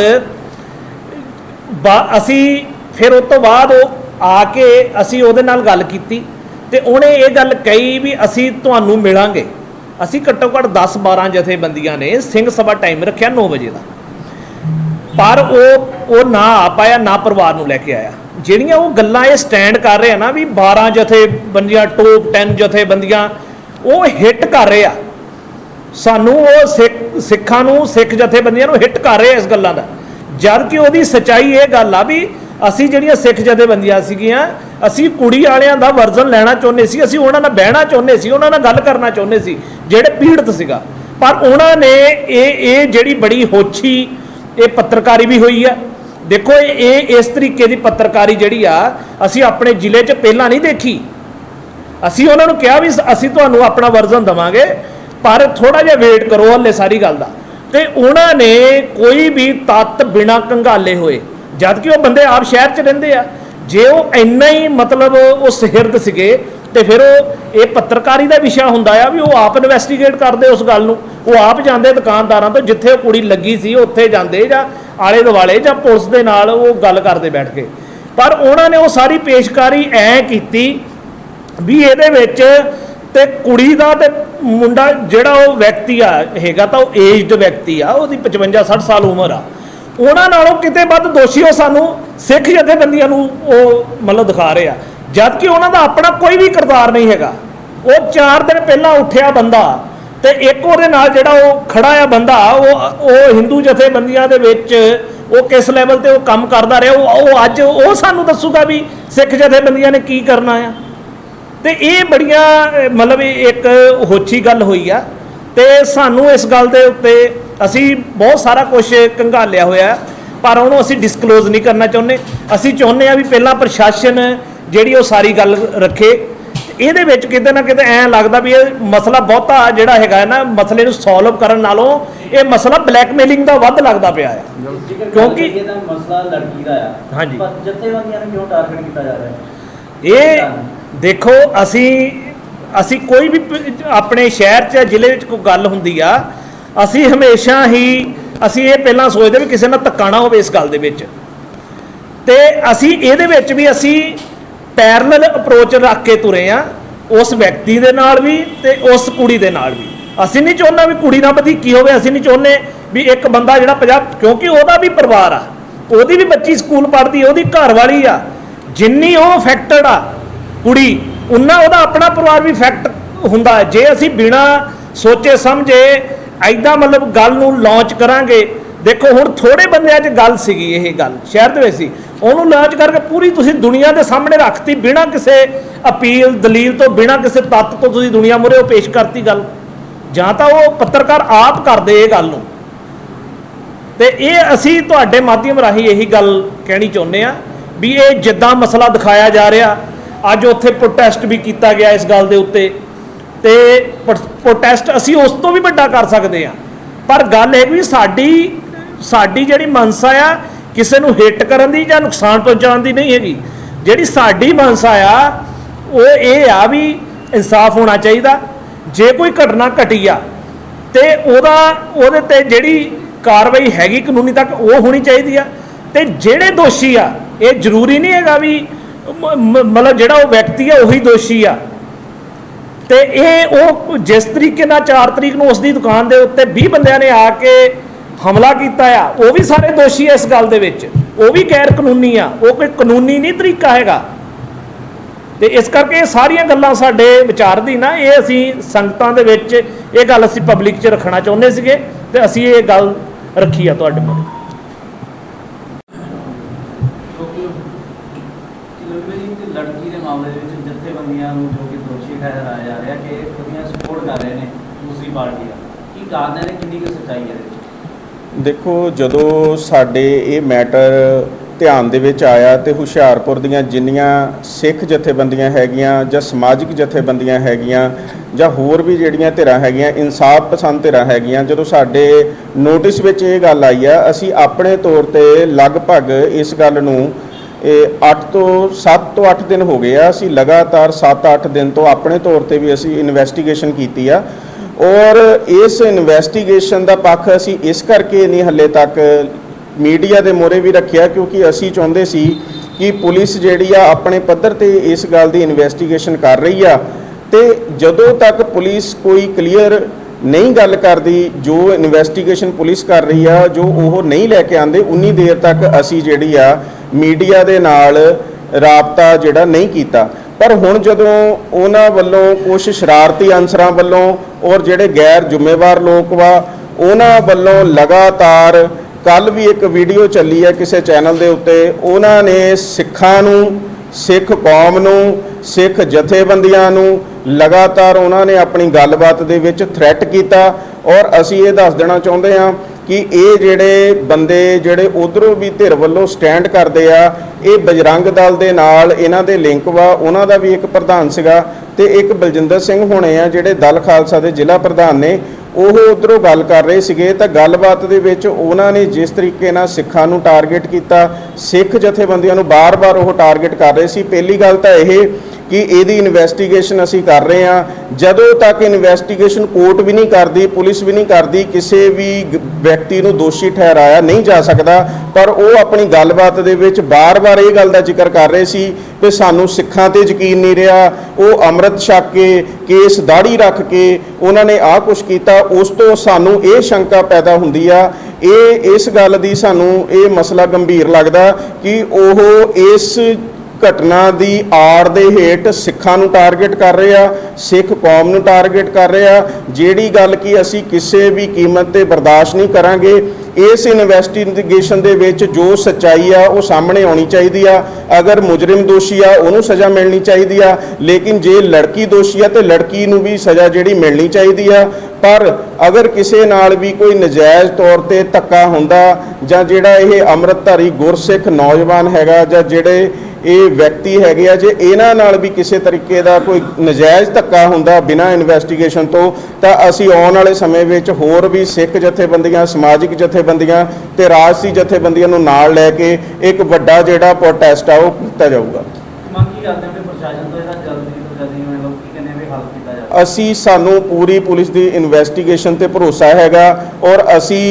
[SPEAKER 4] ਬਾ- ਅਸੀਂ ਫਿਰ ਉਸ ਤੋਂ ਬਾਅਦ ਉਹ ਆ ਕੇ ਅਸੀਂ ਉਹਦੇ ਨਾਲ ਗੱਲ ਕੀਤੀ ਤੇ ਉਹਨੇ ਇਹ ਗੱਲ ਕਹੀ ਵੀ ਅਸੀਂ ਤੁਹਾਨੂੰ ਮਿਲਾਂਗੇ। ਅਸੀਂ ਘੱਟੋ ਘੱਟ 10 12 ਜਥੇਬੰਦੀਆਂ ਨੇ ਸਿੰਘ ਸਭਾ ਟਾਈਮ ਰੱਖਿਆ 9 ਵਜੇ ਦਾ। ਪਰ ਉਹ ਉਹ ਨਾ ਆ ਪਾਇਆ, ਨਾ ਪਰਿਵਾਰ ਨੂੰ ਲੈ ਕੇ ਆਇਆ। ਜਿਹੜੀਆਂ ਉਹ ਗੱਲਾਂ ਇਹ ਸਟੈਂਡ ਕਰ ਰਹੇ ਆ ਨਾ ਵੀ 12 ਜਥੇਬੰਦੀਆਂ, ਟੋਪ 10 ਜਥੇਬੰਦੀਆਂ, ਉਹ ਹਿੱਟ ਕਰ ਰਹੇ ਆ। ਸਾਨੂੰ ਉਹ ਸਿੱਖ, ਸਿੱਖਾਂ ਨੂੰ, ਸਿੱਖ ਜਥੇਬੰਦੀਆਂ ਨੂੰ ਹਿੱਟ ਕਰ ਰਹੇ ਆ ਇਸ ਗੱਲਾਂ ਦਾ। ਜਦ ਕਿ ਉਹਦੀ ਸਚਾਈ ਇਹ ਗੱਲ ਆ ਵੀ ਅਸੀਂ ਜਿਹੜੀਆਂ ਸਿੱਖ ਜਥੇਬੰਦੀਆਂ ਸੀਗੀਆਂ, ਅਸੀਂ ਕੁੜੀ ਵਾਲਿਆਂ ਦਾ ਵਰਜ਼ਨ ਲੈਣਾ ਚਾਹੁੰਦੇ ਸੀ, ਅਸੀਂ ਉਹਨਾਂ ਨਾਲ ਬਹਿਣਾ ਚਾਹੁੰਦੇ ਸੀ, ਉਹਨਾਂ ਨਾਲ ਗੱਲ ਕਰਨਾ ਚਾਹੁੰਦੇ ਸੀ, ਜਿਹੜੇ ਪੀੜਤ ਸੀਗਾ। ਪਰ ਉਹਨਾਂ ਨੇ ਇਹ ਇਹ ਜਿਹੜੀ ਬੜੀ ਹੋਛੀ ਇਹ ਪੱਤਰਕਾਰੀ ਵੀ ਹੋਈ ਆ। ਦੇਖੋ, ਇਹ ਇਹ ਇਸ ਤਰੀਕੇ ਦੀ ਪੱਤਰਕਾਰੀ ਜਿਹੜੀ ਆ, ਅਸੀਂ ਆਪਣੇ ਜ਼ਿਲ੍ਹੇ 'ਚ ਪਹਿਲਾਂ ਨਹੀਂ ਦੇਖੀ। ਅਸੀਂ ਉਹਨਾਂ ਨੂੰ ਕਿਹਾ ਵੀ ਅਸੀਂ ਤੁਹਾਨੂੰ ਆਪਣਾ ਵਰਜ਼ਨ ਦਵਾਂਗੇ, ਪਰ ਥੋੜਾ ਜਿਹਾ ਵੇਟ ਕਰੋ ਹੱਲੇ ਸਾਰੀ ਗੱਲ ਦਾ। ਤੇ ਉਹਨਾਂ ਨੇ ਕੋਈ ਵੀ ਤੱਤ ਬਿਨਾ ਕੰਗਾਲੇ ਹੋਏ, ਜਦ ਕਿ ਉਹ ਬੰਦੇ ਆਪ ਸ਼ਹਿਰ 'ਚ ਰਹਿੰਦੇ ਆ। ਜੇ ਉਹ ਇੰਨਾ ਹੀ ਮਤਲਬ ਉਹ ਸਿਰਦ ਸੀਗੇ ਤੇ ਫਿਰ ਉਹ ਇਹ ਪੱਤਰਕਾਰੀ ਦਾ ਵਿਸ਼ਾ ਹੁੰਦਾ ਆ ਵੀ ਉਹ ਆਪ ਇਨਵੈਸਟੀਗੇਟ ਕਰਦੇ ਉਸ ਗੱਲ ਨੂੰ। ਉਹ ਆਪ ਜਾਂਦੇ ਦੁਕਾਨਦਾਰਾਂ ਤੋਂ ਜਿੱਥੇ ਉਹ ਕੁੜੀ ਲੱਗੀ ਸੀ, ਉੱਥੇ ਜਾਂਦੇ ਜਾਂ ਆਲੇ ਦੁਆਲੇ ਜਾਂ ਪੁਲਿਸ ਦੇ ਨਾਲ ਉਹ ਗੱਲ ਕਰਦੇ ਬੈਠ ਕੇ। ਪਰ ਉਹਨਾਂ ਨੇ ਉਹ ਸਾਰੀ ਪੇਸ਼ਕਾਰੀ ਐ ਕੀਤੀ ਵੀ ਇਹਦੇ ਵਿੱਚ ਤੇ ਕੁੜੀ ਦਾ ਤੇ ਮੁੰਡਾ ਜਿਹੜਾ ਉਹ ਵਿਅਕਤੀ ਆ, ਹੈਗਾ ਤਾਂ ਉਹ ਏਜਡ ਵਿਅਕਤੀ ਆ, ਉਹਦੀ 55 60 ਸਾਲ ਉਮਰ ਆ। ਉਹਨਾਂ ਨਾਲੋਂ ਕਿਤੇ ਵੱਧ ਦੋਸ਼ੀ ਉਹ ਸਾਨੂੰ ਸਿੱਖ ਜਥੇਬੰਦੀਆਂ ਨੂੰ ਉਹ ਮਤਲਬ ਦਿਖਾ ਰਹੇ ਆ। ਜਦ ਕਿ ਉਹਨਾਂ ਦਾ ਆਪਣਾ ਕੋਈ ਵੀ ਕਿਰਦਾਰ ਨਹੀਂ ਹੈਗਾ, ਉਹ 4 ਦਿਨ ਪਹਿਲਾਂ ਉੱਠਿਆ ਬੰਦਾ ਤੇ ਇੱਕ ਉਹਦੇ ਨਾਲ ਜਿਹੜਾ ਉਹ ਖੜਾ ਆ ਬੰਦਾ, ਉਹ ਉਹ ਹਿੰਦੂ ਜਥੇਬੰਦੀਆਂ ਦੇ ਵਿੱਚ ਉਹ ਕਿਸ ਲੈਵਲ ਤੇ ਉਹ ਕੰਮ ਕਰਦਾ ਰਿਹਾ, ਉਹ ਉਹ ਅੱਜ ਉਹ ਸਾਨੂੰ ਦੱਸੂਗਾ ਵੀ ਸਿੱਖ ਜਥੇਬੰਦੀਆਂ ਨੇ ਕੀ ਕਰਨਾ ਆ। ਤੇ ਇਹ ਬੜੀਆਂ, ਮਤਲਬ ਇੱਕ ਹੋਛੀ ਗੱਲ ਹੋਈ ਆ ਤੇ ਸਾਨੂੰ ਇਸ ਗੱਲ ਦੇ ਉੱਤੇ ਅਸੀਂ ਬਹੁਤ ਸਾਰਾ ਕੁਝ ਕੰਘਾਲਿਆ ਹੋਇਆ, ਪਰ ਉਹਨੂੰ ਅਸੀਂ ਡਿਸਕਲੋਜ਼ ਨਹੀਂ ਕਰਨਾ ਚਾਹੁੰਦੇ। ਅਸੀਂ ਚਾਹੁੰਦੇ ਆ ਵੀ ਪਹਿਲਾਂ ਪ੍ਰਸ਼ਾਸਨ ਜਿਹੜੀ ਉਹ ਸਾਰੀ ਗੱਲ ਰੱਖੇ ਇਹਦੇ ਵਿੱਚ ਕਿਤੇ ਨਾ ਕਿਤੇ ਐਂ ਲੱਗਦਾ ਵੀ ਇਹ ਮਸਲਾ ਬਹੁਤਾ ਜਿਹੜਾ ਹੈਗਾ ਹੈ ਨਾ ਮਸਲੇ ਨੂੰ ਸੋਲਵ ਕਰਨ ਨਾਲੋਂ ਇਹ ਮਸਲਾ ਬਲੈਕਮੇਲਿੰਗ ਦਾ ਵੱਧ ਲੱਗਦਾ ਪਿਆ ਹੈ। ਕਿਉਂਕਿ-
[SPEAKER 3] ਇਹਦਾ ਮਸਲਾ ਲੜਕੀ ਦਾ ਆ
[SPEAKER 4] ਹਾਂਜੀ।
[SPEAKER 3] ਪਰ ਜਥੇਬੰਦੀਆਂ ਨੂੰ ਕਿਉਂ ਟਾਰਗੇਟ ਕੀਤਾ ਜਾ ਰਿਹਾ ਹੈ?
[SPEAKER 4] ਇਹ ਦੇਖੋ ਅਸੀਂ ਅਸੀਂ ਕੋਈ ਵੀ ਆਪਣੇ ਸ਼ਹਿਰ 'ਚ ਜ਼ਿਲ੍ਹੇ ਵਿੱਚ ਕੋਈ ਗੱਲ ਹੁੰਦੀ ਆ ਅਸੀਂ ਹਮੇਸ਼ਾ ਹੀ ਅਸੀਂ ਇਹ ਪਹਿਲਾਂ ਸੋਚਦੇ ਵੀ ਕਿਸੇ ਨਾਲ ਧੱਕਾ ਨਾ ਹੋਵੇ ਇਸ ਗੱਲ ਦੇ ਵਿੱਚ। ਤੇ ਅਸੀਂ ਇਹਦੇ ਵਿੱਚ ਵੀ ਅਸੀਂ ਪੈਰਲਲ ਅਪਰੋਚ ਰੱਖ ਕੇ ਤੁਰੇ ਆ, ਉਸ ਵਿਅਕਤੀ ਦੇ ਨਾਲ ਵੀ ਤੇ ਉਸ ਕੁੜੀ ਦੇ ਨਾਲ ਵੀ। ਅਸੀਂ ਨਹੀਂ ਚਾਹੁੰਦਾ ਵੀ ਕੁੜੀ ਨਾਲ ਵਧੀਕੀ ਹੋਵੇ? ਅਸੀਂ ਨਹੀਂ ਚਾਹੁੰਦੇ ਵੀ ਇੱਕ ਬੰਦਾ ਜਿਹੜਾ ਪੰਜਾਬ ਕਿਉਂਕਿ ਉਹਦਾ ਵੀ ਪਰਿਵਾਰ ਆ। ਉਹਦੀ ਵੀ ਬੱਚੀ ਸਕੂਲ ਪੜ੍ਹਦੀ ਉਹਦੀ ਘਰ ਵਾਲੀ ਆ। ਜਿੰਨੀ ਉਹ ਅਫੈਕਟਡ ਆ ਕੁੜੀ, ਉਨਾ ਉਹਦਾ ਆਪਣਾ ਪਰਿਵਾਰ ਵੀ ਇਫੈਕਟ ਹੁੰਦਾ ਜੇ ਅਸੀਂ ਬਿਨਾ ਸੋਚੇ ਸਮਝੇ ਐਦਾਂ ਮਤਲਬ ਗੱਲ ਨੂੰ ਲਾਂਚ ਕਰਾਂਗੇ ਦੇਖੋ, ਹੁਣ ਥੋੜੇ ਬੰਦਿਆਂ 'ਚ ਗੱਲ ਸੀਗੀ ਇਹ ਗੱਲ, ਸ਼ਹਿਰ ਦੇ ਵਿੱਚ ਸੀ। ਉਹਨੂੰ ਲਾਂਚ ਕਰਕੇ ਪੂਰੀ ਤੁਸੀਂ ਦੁਨੀਆ ਦੇ ਸਾਹਮਣੇ ਰੱਖਤੀ, ਬਿਨਾਂ ਕਿਸੇ ਅਪੀਲ, ਦਲੀਲ ਤੋਂ, ਬਿਨਾਂ ਕਿਸੇ ਤੱਤ ਤੋਂ ਤੁਸੀਂ ਦੁਨੀਆ ਮੁਰੇ ਉਹ ਪੇਸ਼ ਕਰਤੀ ਗੱਲ। ਜਾਂ ਤਾਂ ਉਹ ਪੱਤਰਕਾਰ ਆਪ ਕਰਦੇ ਇਹ ਗੱਲ ਨੂੰ। ਤੇ ਇਹ ਅਸੀਂ ਤੁਹਾਡੇ ਮਾਧਿਅਮ ਰਾਹੀਂ ਇਹੀ ਗੱਲ ਕਹਿਣੀ ਚਾਹੁੰਦੇ ਆ ਵੀ ਇਹ ਜਿੱਦਾਂ ਮਸਲਾ ਦਿਖਾਇਆ ਜਾ ਰਿਹਾ, ਅੱਜ ਉੱਥੇ ਪ੍ਰੋਟੈਸਟ ਵੀ ਕੀਤਾ ਗਿਆ ਇਸ ਗੱਲ ਦੇ ਉੱਤੇ। ਤੇ ਪ੍ਰੋਟੈਸਟ ਅਸੀਂ ਉਸ ਤੋਂ ਵੀ ਵੱਡਾ ਕਰ ਸਕਦੇ ਆ ਪਰ ਗੱਲ ਇਹ ਵੀ ਸਾਡੀ ਸਾਡੀ ਜਿਹੜੀ ਮਨਸਾ ਆ, ਕਿਸੇ ਨੂੰ ਹਿੱਟ ਕਰਨ ਦੀ ਜਾਂ ਨੁਕਸਾਨ ਪਹੁੰਚਾਉਣ ਦੀ ਨਹੀਂ ਹੈਗੀ। ਜਿਹੜੀ ਸਾਡੀ ਮਨਸਾ ਆ, ਉਹ ਇਹ ਆ ਵੀ ਇਨਸਾਫ ਹੋਣਾ ਚਾਹੀਦਾ। ਜੇ ਕੋਈ ਘਟਨਾ ਘਟੀ ਆ, ਤੇ ਉਹਦਾ, ਉਹਦੇ ਤੇ ਜਿਹੜੀ ਕਾਰਵਾਈ ਹੈਗੀ ਕਾਨੂੰਨੀ ਤੱਕ, ਉਹ ਹੋਣੀ ਚਾਹੀਦੀ ਆ। ਤੇ ਜਿਹੜੇ ਦੋਸ਼ੀ ਆ, ਇਹ ਜ਼ਰੂਰੀ ਨਹੀਂ ਹੈਗਾ ਵੀ ਮਤਲਬ ਜਿਹੜਾ ਉਹ ਵਿਅਕਤੀ ਆ, ਉਹੀ ਦੋਸ਼ੀ ਆ। ਤੇ ਇਹ ਉਹ ਜਿਸ ਤਰੀਕੇ ਨਾਲ 4 ਤਰੀਕ ਨੂੰ ਉਸ ਦੀ ਦੁਕਾਨ ਦੇ ਉੱਤੇ 20 ਬੰਦਿਆਂ ਨੇ ਆ ਕੇ ਹਮਲਾ ਕੀਤਾ ਆ, ਉਹ ਵੀ ਸਾਰੇ ਦੋਸ਼ੀ ਆ ਇਸ ਗੱਲ ਦੇ ਵਿੱਚ। ਉਹ ਵੀ ਗੈਰ ਕਾਨੂੰਨੀ ਆ, ਉਹ ਕੋਈ ਕਾਨੂੰਨੀ ਨਹੀਂ ਤਰੀਕਾ ਹੈਗਾ। ਤੇ ਇਸ ਕਰਕੇ ਇਹ ਸਾਰੀਆਂ ਗੱਲਾਂ ਸਾਡੇ ਵਿਚਾਰ ਦੀ ਨਾ, ਇਹ ਅਸੀਂ ਸੰਗਤਾਂ ਦੇ ਵਿੱਚ ਇਹ ਗੱਲ ਅਸੀਂ ਪਬਲਿਕ 'ਚ ਰੱਖਣਾ ਚਾਹੁੰਦੇ ਸੀਗੇ ਤੇ ਅਸੀਂ ਇਹ ਗੱਲ ਰੱਖੀ ਆ ਤੁਹਾਡੇ
[SPEAKER 3] ਕੋਲ ਲੜਕੀ ਦੇ ਮਾਮਲੇ ਵਿੱਚ ਜਥੇਬੰਦੀਆਂ ਨੂੰ ਜੋ ਕਿ ਦੋਸ਼ੀ ਠਹਿਰਾਇਆ ਜਾ ਰਿਹਾ ਕਿ ਉਹਦੀਆਂ ਸਪੋਰਟ ਕਰ ਰਹੇ ਨੇ ਦੂਸਰੀ ਪਾਰਟੀ ਦਾ। ਕੀ ਕਾਰਨ ਹੈ ਕਿੰਨੀ ਕੁ ਸੱਚਾਈ ਹੈ ਇਹਦੇ ਵਿੱਚ?
[SPEAKER 5] ਦੇਖੋ, ਜਦੋਂ ਸਾਡੇ ਇਹ ਮੈਟਰ ਧਿਆਨ ਦੇ ਵਿੱਚ ਆਇਆ ਤੇ ਹੁਸ਼ਿਆਰਪੁਰ ਦੀਆਂ ਜਿੰਨੀਆਂ ਸਿੱਖ ਜਥੇਬੰਦੀਆਂ ਹੈਗੀਆਂ ਜਾਂ ਸਮਾਜਿਕ ਜਥੇਬੰਦੀਆਂ ਹੈਗੀਆਂ ਜਾਂ ਹੋਰ ਵੀ ਜਿਹੜੀਆਂ ਧਿਰਾਂ ਹੈਗੀਆਂ, ਇਨਸਾਫ ਪਸੰਦ ਧਿਰਾਂ ਹੈਗੀਆਂ, ਜਦੋਂ ਸਾਡੇ ਨੋਟਿਸ ਵਿੱਚ ਇਹ ਗੱਲ ਆਈ ਆ, ਅਸੀਂ ਆਪਣੇ ਤੌਰ ਤੇ ਲਗਭਗ ਇਸ ਗੱਲ ਨੂੰ, ਇਹ 8 ਤੋਂ 7 ਤੋਂ 8 ਦਿਨ ਹੋ ਗਏ ਆ, ਅਸੀਂ ਲਗਾਤਾਰ 7-8 ਦਿਨ ਤੋਂ ਆਪਣੇ ਤੌਰ ਤੇ ਵੀ ਅਸੀਂ ਇਨਵੈਸਟੀਗੇਸ਼ਨ ਕੀਤੀ ਆ। ਔਰ ਇਸ ਇਨਵੈਸਟੀਗੇਸ਼ਨ ਦਾ ਪੱਖ ਅਸੀਂ ਇਸ ਕਰਕੇ ਨਹੀਂ ਹੱਲੇ ਤੱਕ ਮੀਡੀਆ ਦੇ ਮੋਰੇ ਵੀ ਰੱਖਿਆ, ਕਿਉਂਕਿ ਅਸੀਂ ਚਾਹੁੰਦੇ ਸੀ ਕਿ ਪੁਲਿਸ ਜਿਹੜੀ ਆ ਆਪਣੇ ਪੱਧਰ ਤੇ ਇਸ ਗੱਲ ਦੀ ਇਨਵੈਸਟੀਗੇਸ਼ਨ ਕਰ ਰਹੀ ਆ। ਤੇ ਜਦੋਂ ਤੱਕ ਪੁਲਿਸ ਕੋਈ ਕਲੀਅਰ ਨਹੀਂ ਗੱਲ ਕਰਦੀ, ਜੋ ਇਨਵੈਸਟੀਗੇਸ਼ਨ ਪੁਲਿਸ ਕਰ ਰਹੀ ਆ, ਜੋ ਉਹ ਨਹੀਂ ਲੈ ਕੇ ਆਂਦੇ ਉਨੀ ਦੇਰ ਤੱਕ ਅਸੀਂ ਜਿਹੜੀ ਆ ਮੀਡੀਆ ਦੇ ਨਾਲ ਰਾਬਤਾ ਜਿਹੜਾ ਨਹੀਂ ਕੀਤਾ। ਪਰ ਹੁਣ ਜਦੋਂ ਉਹਨਾਂ ਵੱਲੋਂ ਕੁਝ ਸ਼ਰਾਰਤੀ ਅਨਸਰਾਂ ਵੱਲੋਂ ਔਰ ਜਿਹੜੇ ਗੈਰ ਜ਼ਿੰਮੇਵਾਰ ਲੋਕ ਵਾ, ਉਹਨਾਂ ਵੱਲੋਂ ਲਗਾਤਾਰ ਕੱਲ ਵੀ ਇੱਕ ਵੀਡੀਓ ਚੱਲੀ ਹੈ ਕਿਸੇ ਚੈਨਲ ਦੇ ਉੱਤੇ, ਉਹਨਾਂ ਨੇ ਸਿੱਖਾਂ ਨੂੰ, ਸਿੱਖ ਕੌਮ ਨੂੰ, ਸਿੱਖ ਜਥੇਬੰਦੀਆਂ ਨੂੰ ਲਗਾਤਾਰ ਉਹਨਾਂ ਨੇ ਆਪਣੀ ਗੱਲਬਾਤ ਦੇ ਵਿੱਚ ਥ੍ਰੈਟ ਕੀਤਾ ਔਰ ਅਸੀਂ ਇਹ ਦੱਸ ਦੇਣਾ ਚਾਹੁੰਦੇ ਹਾਂ ਕਿ ਇਹ ਜਿਹੜੇ ਬੰਦੇ ਜਿਹੜੇ ਉਧਰੋਂ ਵੀ ਧਿਰ ਵੱਲੋਂ ਸਟੈਂਡ ਕਰਦੇ ਆ, ਇਹ ਬਜਰੰਗ ਦਲ ਦੇ ਨਾਲ ਇਹਨਾਂ ਦੇ ਲਿੰਕ ਵਾ, ਉਹਨਾਂ ਦਾ ਵੀ ਇੱਕ ਪ੍ਰਧਾਨ ਸੀਗਾ ਤੇ ਇੱਕ ਬਲਜਿੰਦਰ ਸਿੰਘ ਹੋਣੇ ਆ ਜਿਹੜੇ ਦਲ ਖਾਲਸਾ ਦੇ ਜ਼ਿਲ੍ਹਾ ਪ੍ਰਧਾਨ ਨੇ, ਉਹ ਉਧਰੋਂ ਗੱਲ ਕਰ ਰਹੇ ਸੀਗੇ ਤਾਂ ਗੱਲਬਾਤ ਦੇ ਵਿੱਚ ਉਹਨਾਂ ਨੇ ਜਿਸ ਤਰੀਕੇ ਨਾਲ ਸਿੱਖਾਂ ਨੂੰ ਟਾਰਗੇਟ ਕੀਤਾ, ਸਿੱਖ ਜਥੇਬੰਦੀਆਂ ਨੂੰ ਬਾਰ-ਬਾਰ ਉਹ ਟਾਰਗੇਟ ਕਰ ਰਹੇ ਸੀ। ਪਹਿਲੀ ਗੱਲ ਤਾਂ ਇਹ ਕਿ ਇਹਦੀ ਇਨਵੈਸਟੀਗੇਸ਼ਨ ਅਸੀਂ ਕਰ ਰਹੇ ਹਾਂ। ਜਦੋਂ ਤੱਕ ਇਨਵੈਸਟੀਗੇਸ਼ਨ ਕੋਰਟ ਵੀ ਨਹੀਂ ਕਰਦੀ, ਪੁਲਿਸ ਵੀ ਨਹੀਂ ਕਰਦੀ, ਕਿਸੇ ਵੀ ਵਿਅਕਤੀ ਨੂੰ ਦੋਸ਼ੀ ਠਹਿਰਾਇਆ ਨਹੀਂ ਜਾ ਸਕਦਾ। ਪਰ ਉਹ ਆਪਣੀ ਗੱਲਬਾਤ ਦੇ ਵਿੱਚ ਬਾਰ-ਬਾਰ ਇਹ ਗੱਲ ਦਾ ਜ਼ਿਕਰ ਕਰ ਰਹੇ ਸੀ ਕਿ ਸਾਨੂੰ ਸਿੱਖਾਂ ਤੇ ਯਕੀਨ ਨਹੀਂ ਰਿਹਾ। ਉਹ ਅੰਮ੍ਰਿਤ ਛਕ ਕੇ, ਕੇਸ ਦਾੜੀ ਰੱਖ ਕੇ ਉਹਨਾਂ ਨੇ ਆਹ ਕੁਝ ਕੀਤਾ। ਉਸ ਤੋਂ ਸਾਨੂੰ ਇਹ ਸ਼ੰਕਾ ਪੈਦਾ ਹੁੰਦੀ ਆ। ਇਹ, ਇਸ ਗੱਲ ਦੀ ਸਾਨੂੰ ਇਹ ਮਸਲਾ ਗੰਭੀਰ ਲੱਗਦਾ ਕਿ ਉਹ ਇਸ ਘਟਨਾ ਦੀ ਆੜ ਦੇ ਹੇਠ ਸਿੱਖਾਂ ਨੂੰ ਟਾਰਗੇਟ ਕਰ ਰਹੇ ਆ, ਸਿੱਖ ਕੌਮ ਨੂੰ ਟਾਰਗੇਟ ਕਰ ਰਹੇ ਆ। ਜਿਹੜੀ ਗੱਲ ਕਿ ਅਸੀਂ ਕਿਸੇ ਵੀ ਕੀਮਤ ਤੇ ਬਰਦਾਸ਼ਤ ਨਹੀਂ ਕਰਾਂਗੇ, ਇਸ ਇਨਵੈਸਟੀਗੇਸ਼ਨ ਦੇ ਵਿੱਚ ਜੋ ਸੱਚਾਈ ਆ, ਉਹ ਸਾਹਮਣੇ ਆਉਣੀ ਚਾਹੀਦੀ ਆ। ਅਗਰ ਮੁਜਰਮ ਦੋਸ਼ੀ ਆ, ਉਹਨੂੰ ਸਜ਼ਾ ਮਿਲਣੀ ਚਾਹੀਦੀ ਆ। ਲੇਕਿਨ ਜੇ ਲੜਕੀ ਦੋਸ਼ੀ ਆ, ਤੇ ਲੜਕੀ ਨੂੰ ਵੀ ਸਜ਼ਾ ਜਿਹੜੀ ਮਿਲਣੀ ਚਾਹੀਦੀ ਆ। ਪਰ ਅਗਰ ਕਿਸੇ ਨਾਲ ਵੀ ਕੋਈ ਨਜਾਇਜ਼ ਤੌਰ ਤੇ ਧੱਕਾ ਹੁੰਦਾ, ਜਾਂ ਜਿਹੜਾ ਇਹ ਅੰਮ੍ਰਿਤਧਾਰੀ ਗੁਰਸਿੱਖ ਨੌਜਵਾਨ ਹੈਗਾ, ਜਾਂ ਜਿਹੜੇ ਇਹ ਵਿਅਕਤੀ ਹੈਗੇ ਆ ਜੇ ਇਹਨਾਂ ਨਾਲ ਵੀ ਕਿਸੇ ਤਰੀਕੇ ਦਾ ਕੋਈ ਨਜਾਇਜ਼ ਧੱਕਾ ਹੁੰਦਾ ਬਿਨਾਂ ਇਨਵੈਸਟੀਗੇਸ਼ਨ ਤੋਂ ਤਾਂ ਅਸੀਂ ਆਉਣ ਵਾਲੇ ਸਮੇਂ ਵਿੱਚ ਹੋਰ ਵੀ ਸਿੱਖ ਜਥੇਬੰਦੀਆਂ ਸਮਾਜਿਕ ਜਥੇਬੰਦੀਆਂ ਤੇ ਰਾਜਸੀ ਜਥੇਬੰਦੀਆਂ ਨੂੰ ਨਾਲ ਲੈ ਕੇ ਇੱਕ ਵੱਡਾ ਜਿਹੜਾ ਪ੍ਰੋਟੈਸਟ ਆ ਉਹ ਕੀਤਾ ਜਾਊਗਾ।
[SPEAKER 3] ਮੰਗ ਕੀ ਕਰਦੇ ਹੋ ਕਿ ਪ੍ਰਸ਼ਾਸਨ ਤੋਂ ਇਹਦਾ ਜਲਦੀ ਤੋਂ ਜਲਦੀ ਮਤਲਬ ਕੀ ਕਹਿੰਦੇ ਆ ਵੀ ਹੱਲ ਕੀਤਾ ਜਾਵੇ?
[SPEAKER 5] ਅਸੀਂ ਸਾਨੂੰ ਪੂਰੀ ਪੁਲਿਸ ਦੀ ਇਨਵੈਸਟੀਗੇਸ਼ਨ ਤੇ ਭਰੋਸਾ ਹੈਗਾ ਔਰ ਅਸੀਂ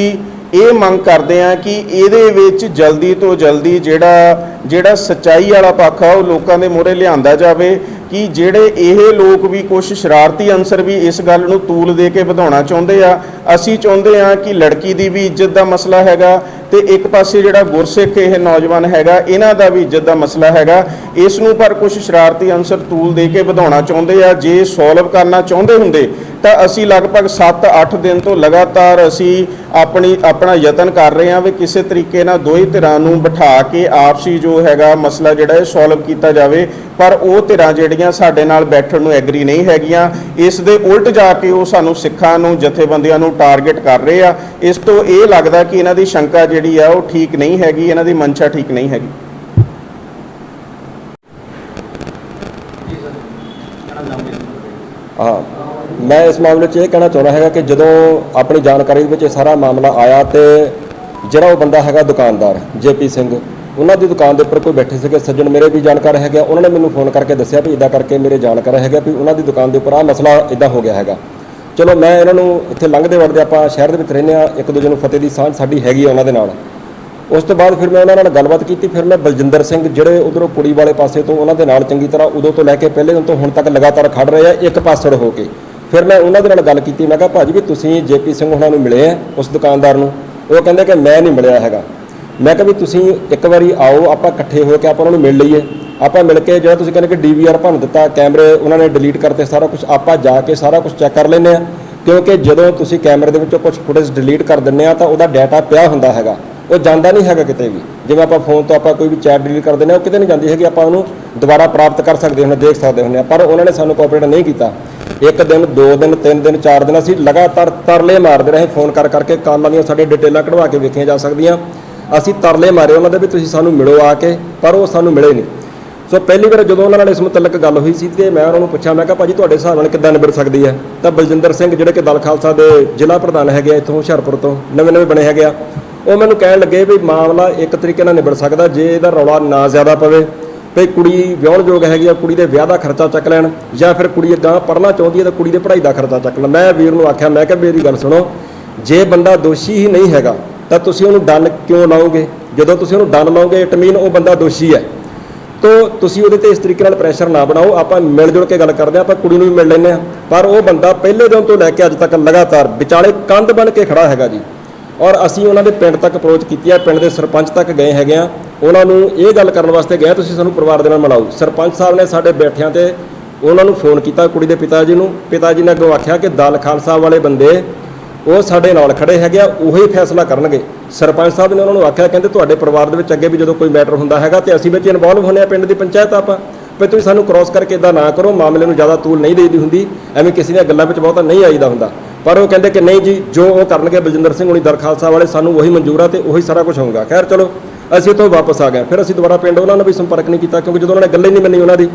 [SPEAKER 5] ਇਹ ਮੰਗ ਕਰਦੇ ਹਾਂ ਕਿ ਇਹਦੇ ਵਿੱਚ ਜਲਦੀ ਤੋਂ ਜਲਦੀ ਜਿਹੜਾ ਜਿਹੜਾ ਸੱਚਾਈ ਵਾਲਾ ਪੱਖ ਆ, ਉਹ ਲੋਕਾਂ ਦੇ ਮੂਹਰੇ ਲਿਆਂਦਾ ਜਾਵੇ ਕਿ ਜਿਹੜੇ ਇਹ ਲੋਕ ਵੀ ਕੁਝ ਸ਼ਰਾਰਤੀ ਅੰਸਰ ਵੀ ਇਸ ਗੱਲ ਨੂੰ ਤੂਲ ਦੇ ਕੇ ਵਧਾਉਣਾ ਚਾਹੁੰਦੇ ਆ। ਅਸੀਂ ਚਾਹੁੰਦੇ ਆ ਕਿ ਲੜਕੀ ਦੀ ਵੀ ਇੱਜ਼ਤ ਦਾ ਮਸਲਾ ਹੈਗਾ ਤੇ ਇੱਕ ਪਾਸੇ ਜਿਹੜਾ ਗੁਰਸਿੱਖ ਇਹ ਨੌਜਵਾਨ ਹੈਗਾ, ਇਹਨਾਂ ਦਾ ਵੀ ਇੱਜ਼ਤ ਦਾ ਮਸਲਾ ਹੈਗਾ। ਇਸ ਨੂੰ ਪਰ ਕੁਝ ਸ਼ਰਾਰਤੀ ਅੰਸਰ ਤੂਲ ਦੇ ਕੇ ਵਧਾਉਣਾ ਚਾਹੁੰਦੇ ਆ। ਜੇ ਸੋਲਵ ਕਰਨਾ ਚਾਹੁੰਦੇ ਹੁੰਦੇ ਤਾਂ ਅਸੀਂ ਲਗਭਗ 7-8 ਦਿਨ ਤੋਂ ਲਗਾਤਾਰ ਅਸੀਂ ਆਪਣੀ ਆਪਣਾ ਯਤਨ ਕਰ ਰਹੇ ਹਾਂ ਵੀ ਕਿਸੇ ਤਰੀਕੇ ਨਾਲ ਦੋਹੀ ਧਿਰਾਂ ਨੂੰ ਬਿਠਾ ਕੇ ਆਪਸੀ ਜੋ ਹੈਗਾ ਮਸਲਾ ਜਿਹੜਾ ਇਹ ਸੋਲਵ ਕੀਤਾ ਜਾਵੇ ਪਰ ਉਹ ਧਿਰਾਂ ਜਿਹੜੀਆਂ ਸਾਡੇ ਨਾਲ ਬੈਠਣ ਨੂੰ ਐਗਰੀ ਨਹੀਂ ਹੈਗੀਆਂ ਇਸ ਦੇ ਉਲਟ ਜਾ ਕੇ ਉਹ ਸਾਨੂੰ ਸਿੱਖਾਂ ਨੂੰ ਜਥੇਬੰਦੀਆਂ ਨੂੰ ਟਾਰਗੇਟ ਕਰ ਰਹੇ ਆ। ਇਸ ਤੋਂ ਇਹ ਲੱਗਦਾ ਕਿ ਇਹਨਾਂ ਦੀ ਸ਼ੰਕਾ ਜਿਹੜੀ ਆ ਉਹ ਠੀਕ ਨਹੀਂ ਹੈਗੀ ਇਹਨਾਂ ਦੀ ਮਨਸ਼ਾ ਠੀਕ ਨਹੀਂ ਹੈਗੀ।
[SPEAKER 3] ਹਾਂ।
[SPEAKER 6] ਮੈਂ ਇਸ ਮਾਮਲੇ 'ਚ ਇਹ ਕਹਿਣਾ ਚਾਹੁੰਦਾ ਹੈਗਾ ਕਿ ਜਦੋਂ ਆਪਣੀ ਜਾਣਕਾਰੀ ਦੇ ਵਿੱਚ ਇਹ ਸਾਰਾ ਮਾਮਲਾ ਆਇਆ ਤੇ ਜਿਹੜਾ ਉਹ ਬੰਦਾ ਹੈਗਾ ਦੁਕਾਨਦਾਰ ਜੇਪੀ ਸਿੰਘ ਉਹਨਾਂ ਦੀ ਦੁਕਾਨ ਦੇ ਉੱਪਰ ਕੋਈ ਬੈਠੇ ਸੀਗੇ ਸੱਜਣ ਮੇਰੇ ਵੀ ਜਾਣਕਾਰ ਹੈਗੇ ਆ, ਉਹਨਾਂ ਨੇ ਮੈਨੂੰ ਫੋਨ ਕਰਕੇ ਦੱਸਿਆ ਵੀ ਇਦਾਂ ਕਰਕੇ ਮੇਰੇ ਜਾਣਕਾਰ ਹੈਗਾ ਵੀ ਉਹਨਾਂ ਦੀ ਦੁਕਾਨ ਦੇ ਉੱਪਰ ਆਹ ਮਸਲਾ ਇਦਾਂ ਹੋ ਗਿਆ ਹੈਗਾ। ਚਲੋ ਮੈਂ ਇਹਨਾਂ ਨੂੰ ਇੱਥੇ ਲੰਘਦੇ ਵੜਦੇ ਆਪਾਂ ਸ਼ਹਿਰ ਦੇ ਵਿੱਚ ਰਹਿੰਦੇ ਆ ਇੱਕ ਦੂਜੇ ਨੂੰ ਫਤਿਹ ਦੀ ਸਾਂਝ ਸਾਡੀ ਹੈਗੀ ਆ ਉਹਨਾਂ ਦੇ ਨਾਲ। ਉਸ ਤੋਂ ਬਾਅਦ ਫਿਰ ਮੈਂ ਉਹਨਾਂ ਨਾਲ ਗੱਲਬਾਤ ਕੀਤੀ ਫਿਰ ਮੈਂ ਬਲਜਿੰਦਰ ਸਿੰਘ ਜਿਹੜੇ ਉਧਰੋਂ ਕੁੜੀ ਵਾਲੇ ਪਾਸੇ ਤੋਂ ਉਹਨਾਂ ਦੇ ਨਾਲ ਚੰਗੀ ਤਰ੍ਹਾਂ ਉਦੋਂ ਤੋਂ ਲੈ ਕੇ ਪਹਿਲੇ ਦਿਨ ਤੋਂ ਹੁਣ ਤੱਕ ਲਗਾਤਾਰ ਖੜ ਰਹੇ ਆ ਇੱਕ ਪਾਸੜ ਹੋ ਕੇ। ਫਿਰ ਮੈਂ ਉਹਨਾਂ ਦੇ ਨਾਲ ਗੱਲ ਕੀਤੀ, ਮੈਂ ਕਿਹਾ, ਭਾਜੀ ਵੀ ਤੁਸੀਂ ਜੇਪੀ ਸਿੰਘ ਉਹਨਾਂ ਨੂੰ ਮਿਲੇ ਆ ਉਸ ਦੁਕਾਨਦਾਰ ਨੂੰ। ਉਹ ਕਹਿੰਦੇ ਕਿ ਮੈਂ ਨਹੀਂ ਮਿਲਿਆ ਹੈਗਾ। ਮੈਂ ਕਿਹਾ ਵੀ ਤੁਸੀਂ ਇੱਕ ਵਾਰੀ ਆਓ, ਆਪਾਂ ਇਕੱਠੇ ਹੋ ਕੇ ਆਪਾਂ ਉਹਨਾਂ ਨੂੰ ਮਿਲ ਲਈਏ। ਆਪਾਂ ਮਿਲ ਕੇ ਜਿਹੜਾ ਤੁਸੀਂ ਕਹਿੰਦੇ ਕਿ ਡੀਵੀਆਰ ਭੰਨ ਦਿੱਤਾ, ਕੈਮਰੇ ਉਹਨਾਂ ਨੇ ਡਿਲੀਟ ਕਰਤੇ, ਸਾਰਾ ਕੁਝ ਆਪਾਂ ਜਾ ਕੇ ਸਾਰਾ ਕੁਝ ਚੈੱਕ ਕਰ ਲੈਂਦੇ ਆ ਕਿਉਂਕਿ ਜਦੋਂ ਤੁਸੀਂ ਕੈਮਰੇ ਦੇ ਵਿੱਚੋਂ ਕੁਝ ਫੁਟੇਜ ਡਿਲੀਟ ਕਰ ਦਿੰਦੇ ਆ ਤਾਂ ਉਹਦਾ ਡਾਟਾ ਪਿਆ ਹੁੰਦਾ ਹੈਗਾ। ਉਹ ਜਾਂਦਾ ਨਹੀਂ ਹੈਗਾ ਕਿਤੇ ਵੀ। ਜਿਵੇਂ ਆਪਾਂ ਫੋਨ ਤੋਂ ਆਪਾਂ ਕੋਈ ਵੀ ਚੈਟ ਡਿਲੀਟ ਕਰ ਦਿੰਦੇ ਆ ਉਹ ਕਿਤੇ ਨਹੀਂ ਜਾਂਦੀ ਹੈਗੀ, ਆਪਾਂ ਉਹਨੂੰ ਦੁਬਾਰਾ ਪ੍ਰਾਪਤ ਕਰ ਸਕਦੇ ਹਾਂ ਦੇਖ ਸਕਦੇ ਹੁੰਦੇ ਆ ਪਰ ਉਹਨਾਂ ਨੇ ਸਾਨੂੰ ਕੋਆਪਰੇਟ ਨਹੀਂ ਕੀਤਾ। ਇੱਕ ਦਿਨ, ਦੋ ਦਿਨ, ਤਿੰਨ ਦਿਨ, ਚਾਰ ਦਿਨ ਅਸੀਂ ਲਗਾਤਾਰ ਤਰਲੇ ਮਾਰਦੇ ਰਹੇ, ਫੋਨ ਕਰ ਕਰਕੇ ਕਾਲਾਂ ਦੀਆਂ ਸਾਡੇ ਡਿਟੇਲਾਂ ਕਢਵਾ ਕੇ ਵੇਖੀਆਂ ਜਾ ਸਕਦੀਆਂ। ਅਸੀਂ ਤਰਲੇ ਮਾਰੇ ਉਹਨਾਂ ਦੇ ਵੀ ਤੁਸੀਂ ਸਾਨੂੰ ਮਿਲੋ ਆ ਕੇ, ਪਰ ਉਹ ਸਾਨੂੰ ਮਿਲੇ ਨਹੀਂ। ਸੋ ਪਹਿਲੀ ਵਾਰ ਜਦੋਂ ਉਹਨਾਂ ਨਾਲ ਇਸ ਮੁਤਲਕ ਗੱਲ ਹੋਈ ਸੀ ਤੇ ਮੈਂ ਉਹਨਾਂ ਨੂੰ ਪੁੱਛਿਆ, ਮੈਂ ਕਿਹਾ, ਭਾਜੀ, ਤੁਹਾਡੇ ਹਿਸਾਬ ਨਾਲ ਕਿੱਦਾਂ ਨਿਬੜ ਸਕਦੀ ਹੈ? ਤਾਂ ਬਲਜਿੰਦਰ ਸਿੰਘ ਜਿਹੜੇ ਕਿ ਦਲ ਖਾਲਸਾ ਦੇ ਜ਼ਿਲ੍ਹਾ ਪ੍ਰਧਾਨ ਹੈਗੇ ਆ ਇੱਥੋਂ ਹੁਸ਼ਿਆਰਪੁਰ ਤੋਂ ਨਵੇਂ ਨਵੇਂ ਬਣੇ ਹੈਗੇ ਆ, ਉਹ ਮੈਨੂੰ ਕਹਿਣ ਲੱਗੇ ਵੀ ਮਾਮਲਾ ਇੱਕ ਤਰੀਕੇ ਨਾਲ ਨਿਬੜ ਸਕਦਾ, ਜੇ ਇਹਦਾ ਰੌਲਾ ਨਾ ਜ਼ਿਆਦਾ ਪਵੇ। ਤੇ ਕੁੜੀ ਵਿਆਹਣਯੋਗ ਹੈਗੀ ਆ, ਕੁੜੀ ਦੇ ਵਿਆਹ ਦਾ ਖਰਚਾ ਚੱਕ ਲੈਣ ਜਾਂ ਫਿਰ ਕੁੜੀ ਅੱਗਾ ਪੜ੍ਹਨਾ ਚਾਹੁੰਦੀ ਹੈ ਤਾਂ ਕੁੜੀ ਦੇ ਪੜ੍ਹਾਈ ਦਾ ਖਰਚਾ ਚੱਕ ਲੈਣ। ਮੈਂ ਵੀਰ ਨੂੰ ਆਖਿਆ, ਮੈਂ ਕਿਹਾ ਮੇਰੀ ਗੱਲ ਸੁਣੋ, ਜੇ ਬੰਦਾ ਦੋਸ਼ੀ ਹੀ ਨਹੀਂ ਹੈਗਾ, ਤਾਂ ਤੁਸੀਂ ਉਹਨੂੰ ਡੰਨ ਕਿਉਂ ਲਾਓਗੇ? ਜਦੋਂ ਤੁਸੀਂ ਉਹਨੂੰ ਡੰਨ ਲਾਓਗੇ ਇਟ ਮੀਨ ਉਹ ਬੰਦਾ ਦੋਸ਼ੀ ਹੈ। ਤੋ ਤੁਸੀਂ ਉਹਦੇ ਤੇ ਇਸ ਤਰੀਕੇ ਨਾਲ ਪ੍ਰੈਸ਼ਰ ਨਾ ਬਣਾਓ, ਆਪਾਂ ਮਿਲ ਜੁਲ ਕੇ ਗੱਲ ਕਰਦੇ ਹਾਂ, ਆਪਾਂ ਕੁੜੀ ਨੂੰ ਵੀ ਮਿਲ ਲੈਂਦੇ ਹਾਂ। ਪਰ ਉਹ ਬੰਦਾ ਪਹਿਲੇ ਦਿਨ ਤੋਂ ਲੈ ਕੇ ਅੱਜ ਤੱਕ ਲਗਾਤਾਰ ਵਿਚਾਲੇ ਕੰਧ ਬਣ ਕੇ ਖੜਾ ਹੈਗਾ ਜੀ। ਔਰ ਅਸੀਂ ਉਹਨਾਂ ਦੇ ਪਿੰਡ ਤੱਕ ਅਪਰੋਚ ਕੀਤੀ ਹੈ, ਪਿੰਡ ਦੇ ਸਰਪੰਚ ਤੱਕ ਗਏ ਹੈਗੇ ਆ ਉਹਨਾਂ ਨੂੰ ਇਹ ਗੱਲ ਕਰਨ ਵਾਸਤੇ ਗਿਆ ਤੁਸੀਂ ਸਾਨੂੰ ਪਰਿਵਾਰ ਦੇ ਨਾਲ ਮਿਲਾਓ। ਸਰਪੰਚ ਸਾਹਿਬ ਨੇ ਸਾਡੇ ਬੈਠਿਆਂ ਤੇ ਉਹਨਾਂ ਨੂੰ ਫੋਨ ਕੀਤਾ, ਕੁੜੀ ਦੇ ਪਿਤਾ ਜੀ ਨੂੰ। ਪਿਤਾ ਜੀ ਨੇ ਅੱਗੋਂ ਆਖਿਆ ਕਿ ਦਲ ਖਾਲਸਾ ਵਾਲੇ ਬੰਦੇ, ਉਹ ਸਾਡੇ ਨਾਲ ਖੜੇ ਹੈਗੇ ਆ, ਉਹੀ ਫੈਸਲਾ ਕਰਨਗੇ। ਸਰਪੰਚ ਸਾਹਿਬ ਨੇ ਉਹਨਾਂ ਨੂੰ ਆਖਿਆ, ਕਹਿੰਦੇ ਤੁਹਾਡੇ ਪਰਿਵਾਰ ਦੇ ਵਿੱਚ ਅੱਗੇ ਵੀ ਜਦੋਂ ਕੋਈ ਮੈਟਰ ਹੁੰਦਾ ਹੈਗਾ ਤੇ ਅਸੀਂ ਵਿੱਚ ਇਨਵੋਲਵ ਹੁੰਦੇ ਆ ਪਿੰਡ ਦੀ ਪੰਚਾਇਤ ਆਪਾਂ। ਵੀ ਤੁਸੀਂ ਸਾਨੂੰ ਕ੍ਰਾਸ ਕਰਕੇ ਇਦਾਂ ਨਾ ਕਰੋ, ਮਾਮਲੇ ਨੂੰ ਜ਼ਿਆਦਾ ਤੂਲ ਨਹੀਂ ਦੇਈਦੀ ਹੁੰਦੀ, ਐਵੇਂ ਕਿਸੇ ਦੀਆਂ ਗੱਲਾਂ ਵਿੱਚ ਬਹੁਤਾ ਨਹੀਂ ਆਈਦਾ ਹੁੰਦਾ। ਪਰ ਉਹ ਕਹਿੰਦੇ ਕਿ ਨਹੀਂ ਜੀ, ਜੋ ਉਹ ਕਰਨਗੇ ਬਲਜਿੰਦਰ ਸਿੰਘ ਹੁਣੀ ਦਰ ਖਾਲਸਾ ਵਾਲੇ, ਸਾਨੂੰ ਉਹੀ ਮਨਜ਼ੂਰ ਆ ਤੇ ਉਹੀ ਸਾਰਾ ਕੁਝ ਹੋਊਗਾ। ਖੈਰ ਚਲੋ, ਅਸੀਂ ਉੱਥੋਂ ਵਾਪਸ ਆ ਗਏ। ਫਿਰ ਅਸੀਂ ਦੁਬਾਰਾ ਪਿੰਡ ਉਹਨਾਂ ਨਾਲ ਵੀ ਸੰਪਰਕ ਨਹੀਂ ਕੀਤਾ ਕਿਉਂਕਿ ਜਦੋਂ ਉਹਨਾਂ ਨੇ ਗੱਲ ਹੀ ਨਹੀਂ ਮੰਨੀ ਉਹਨਾਂ ਦੀ,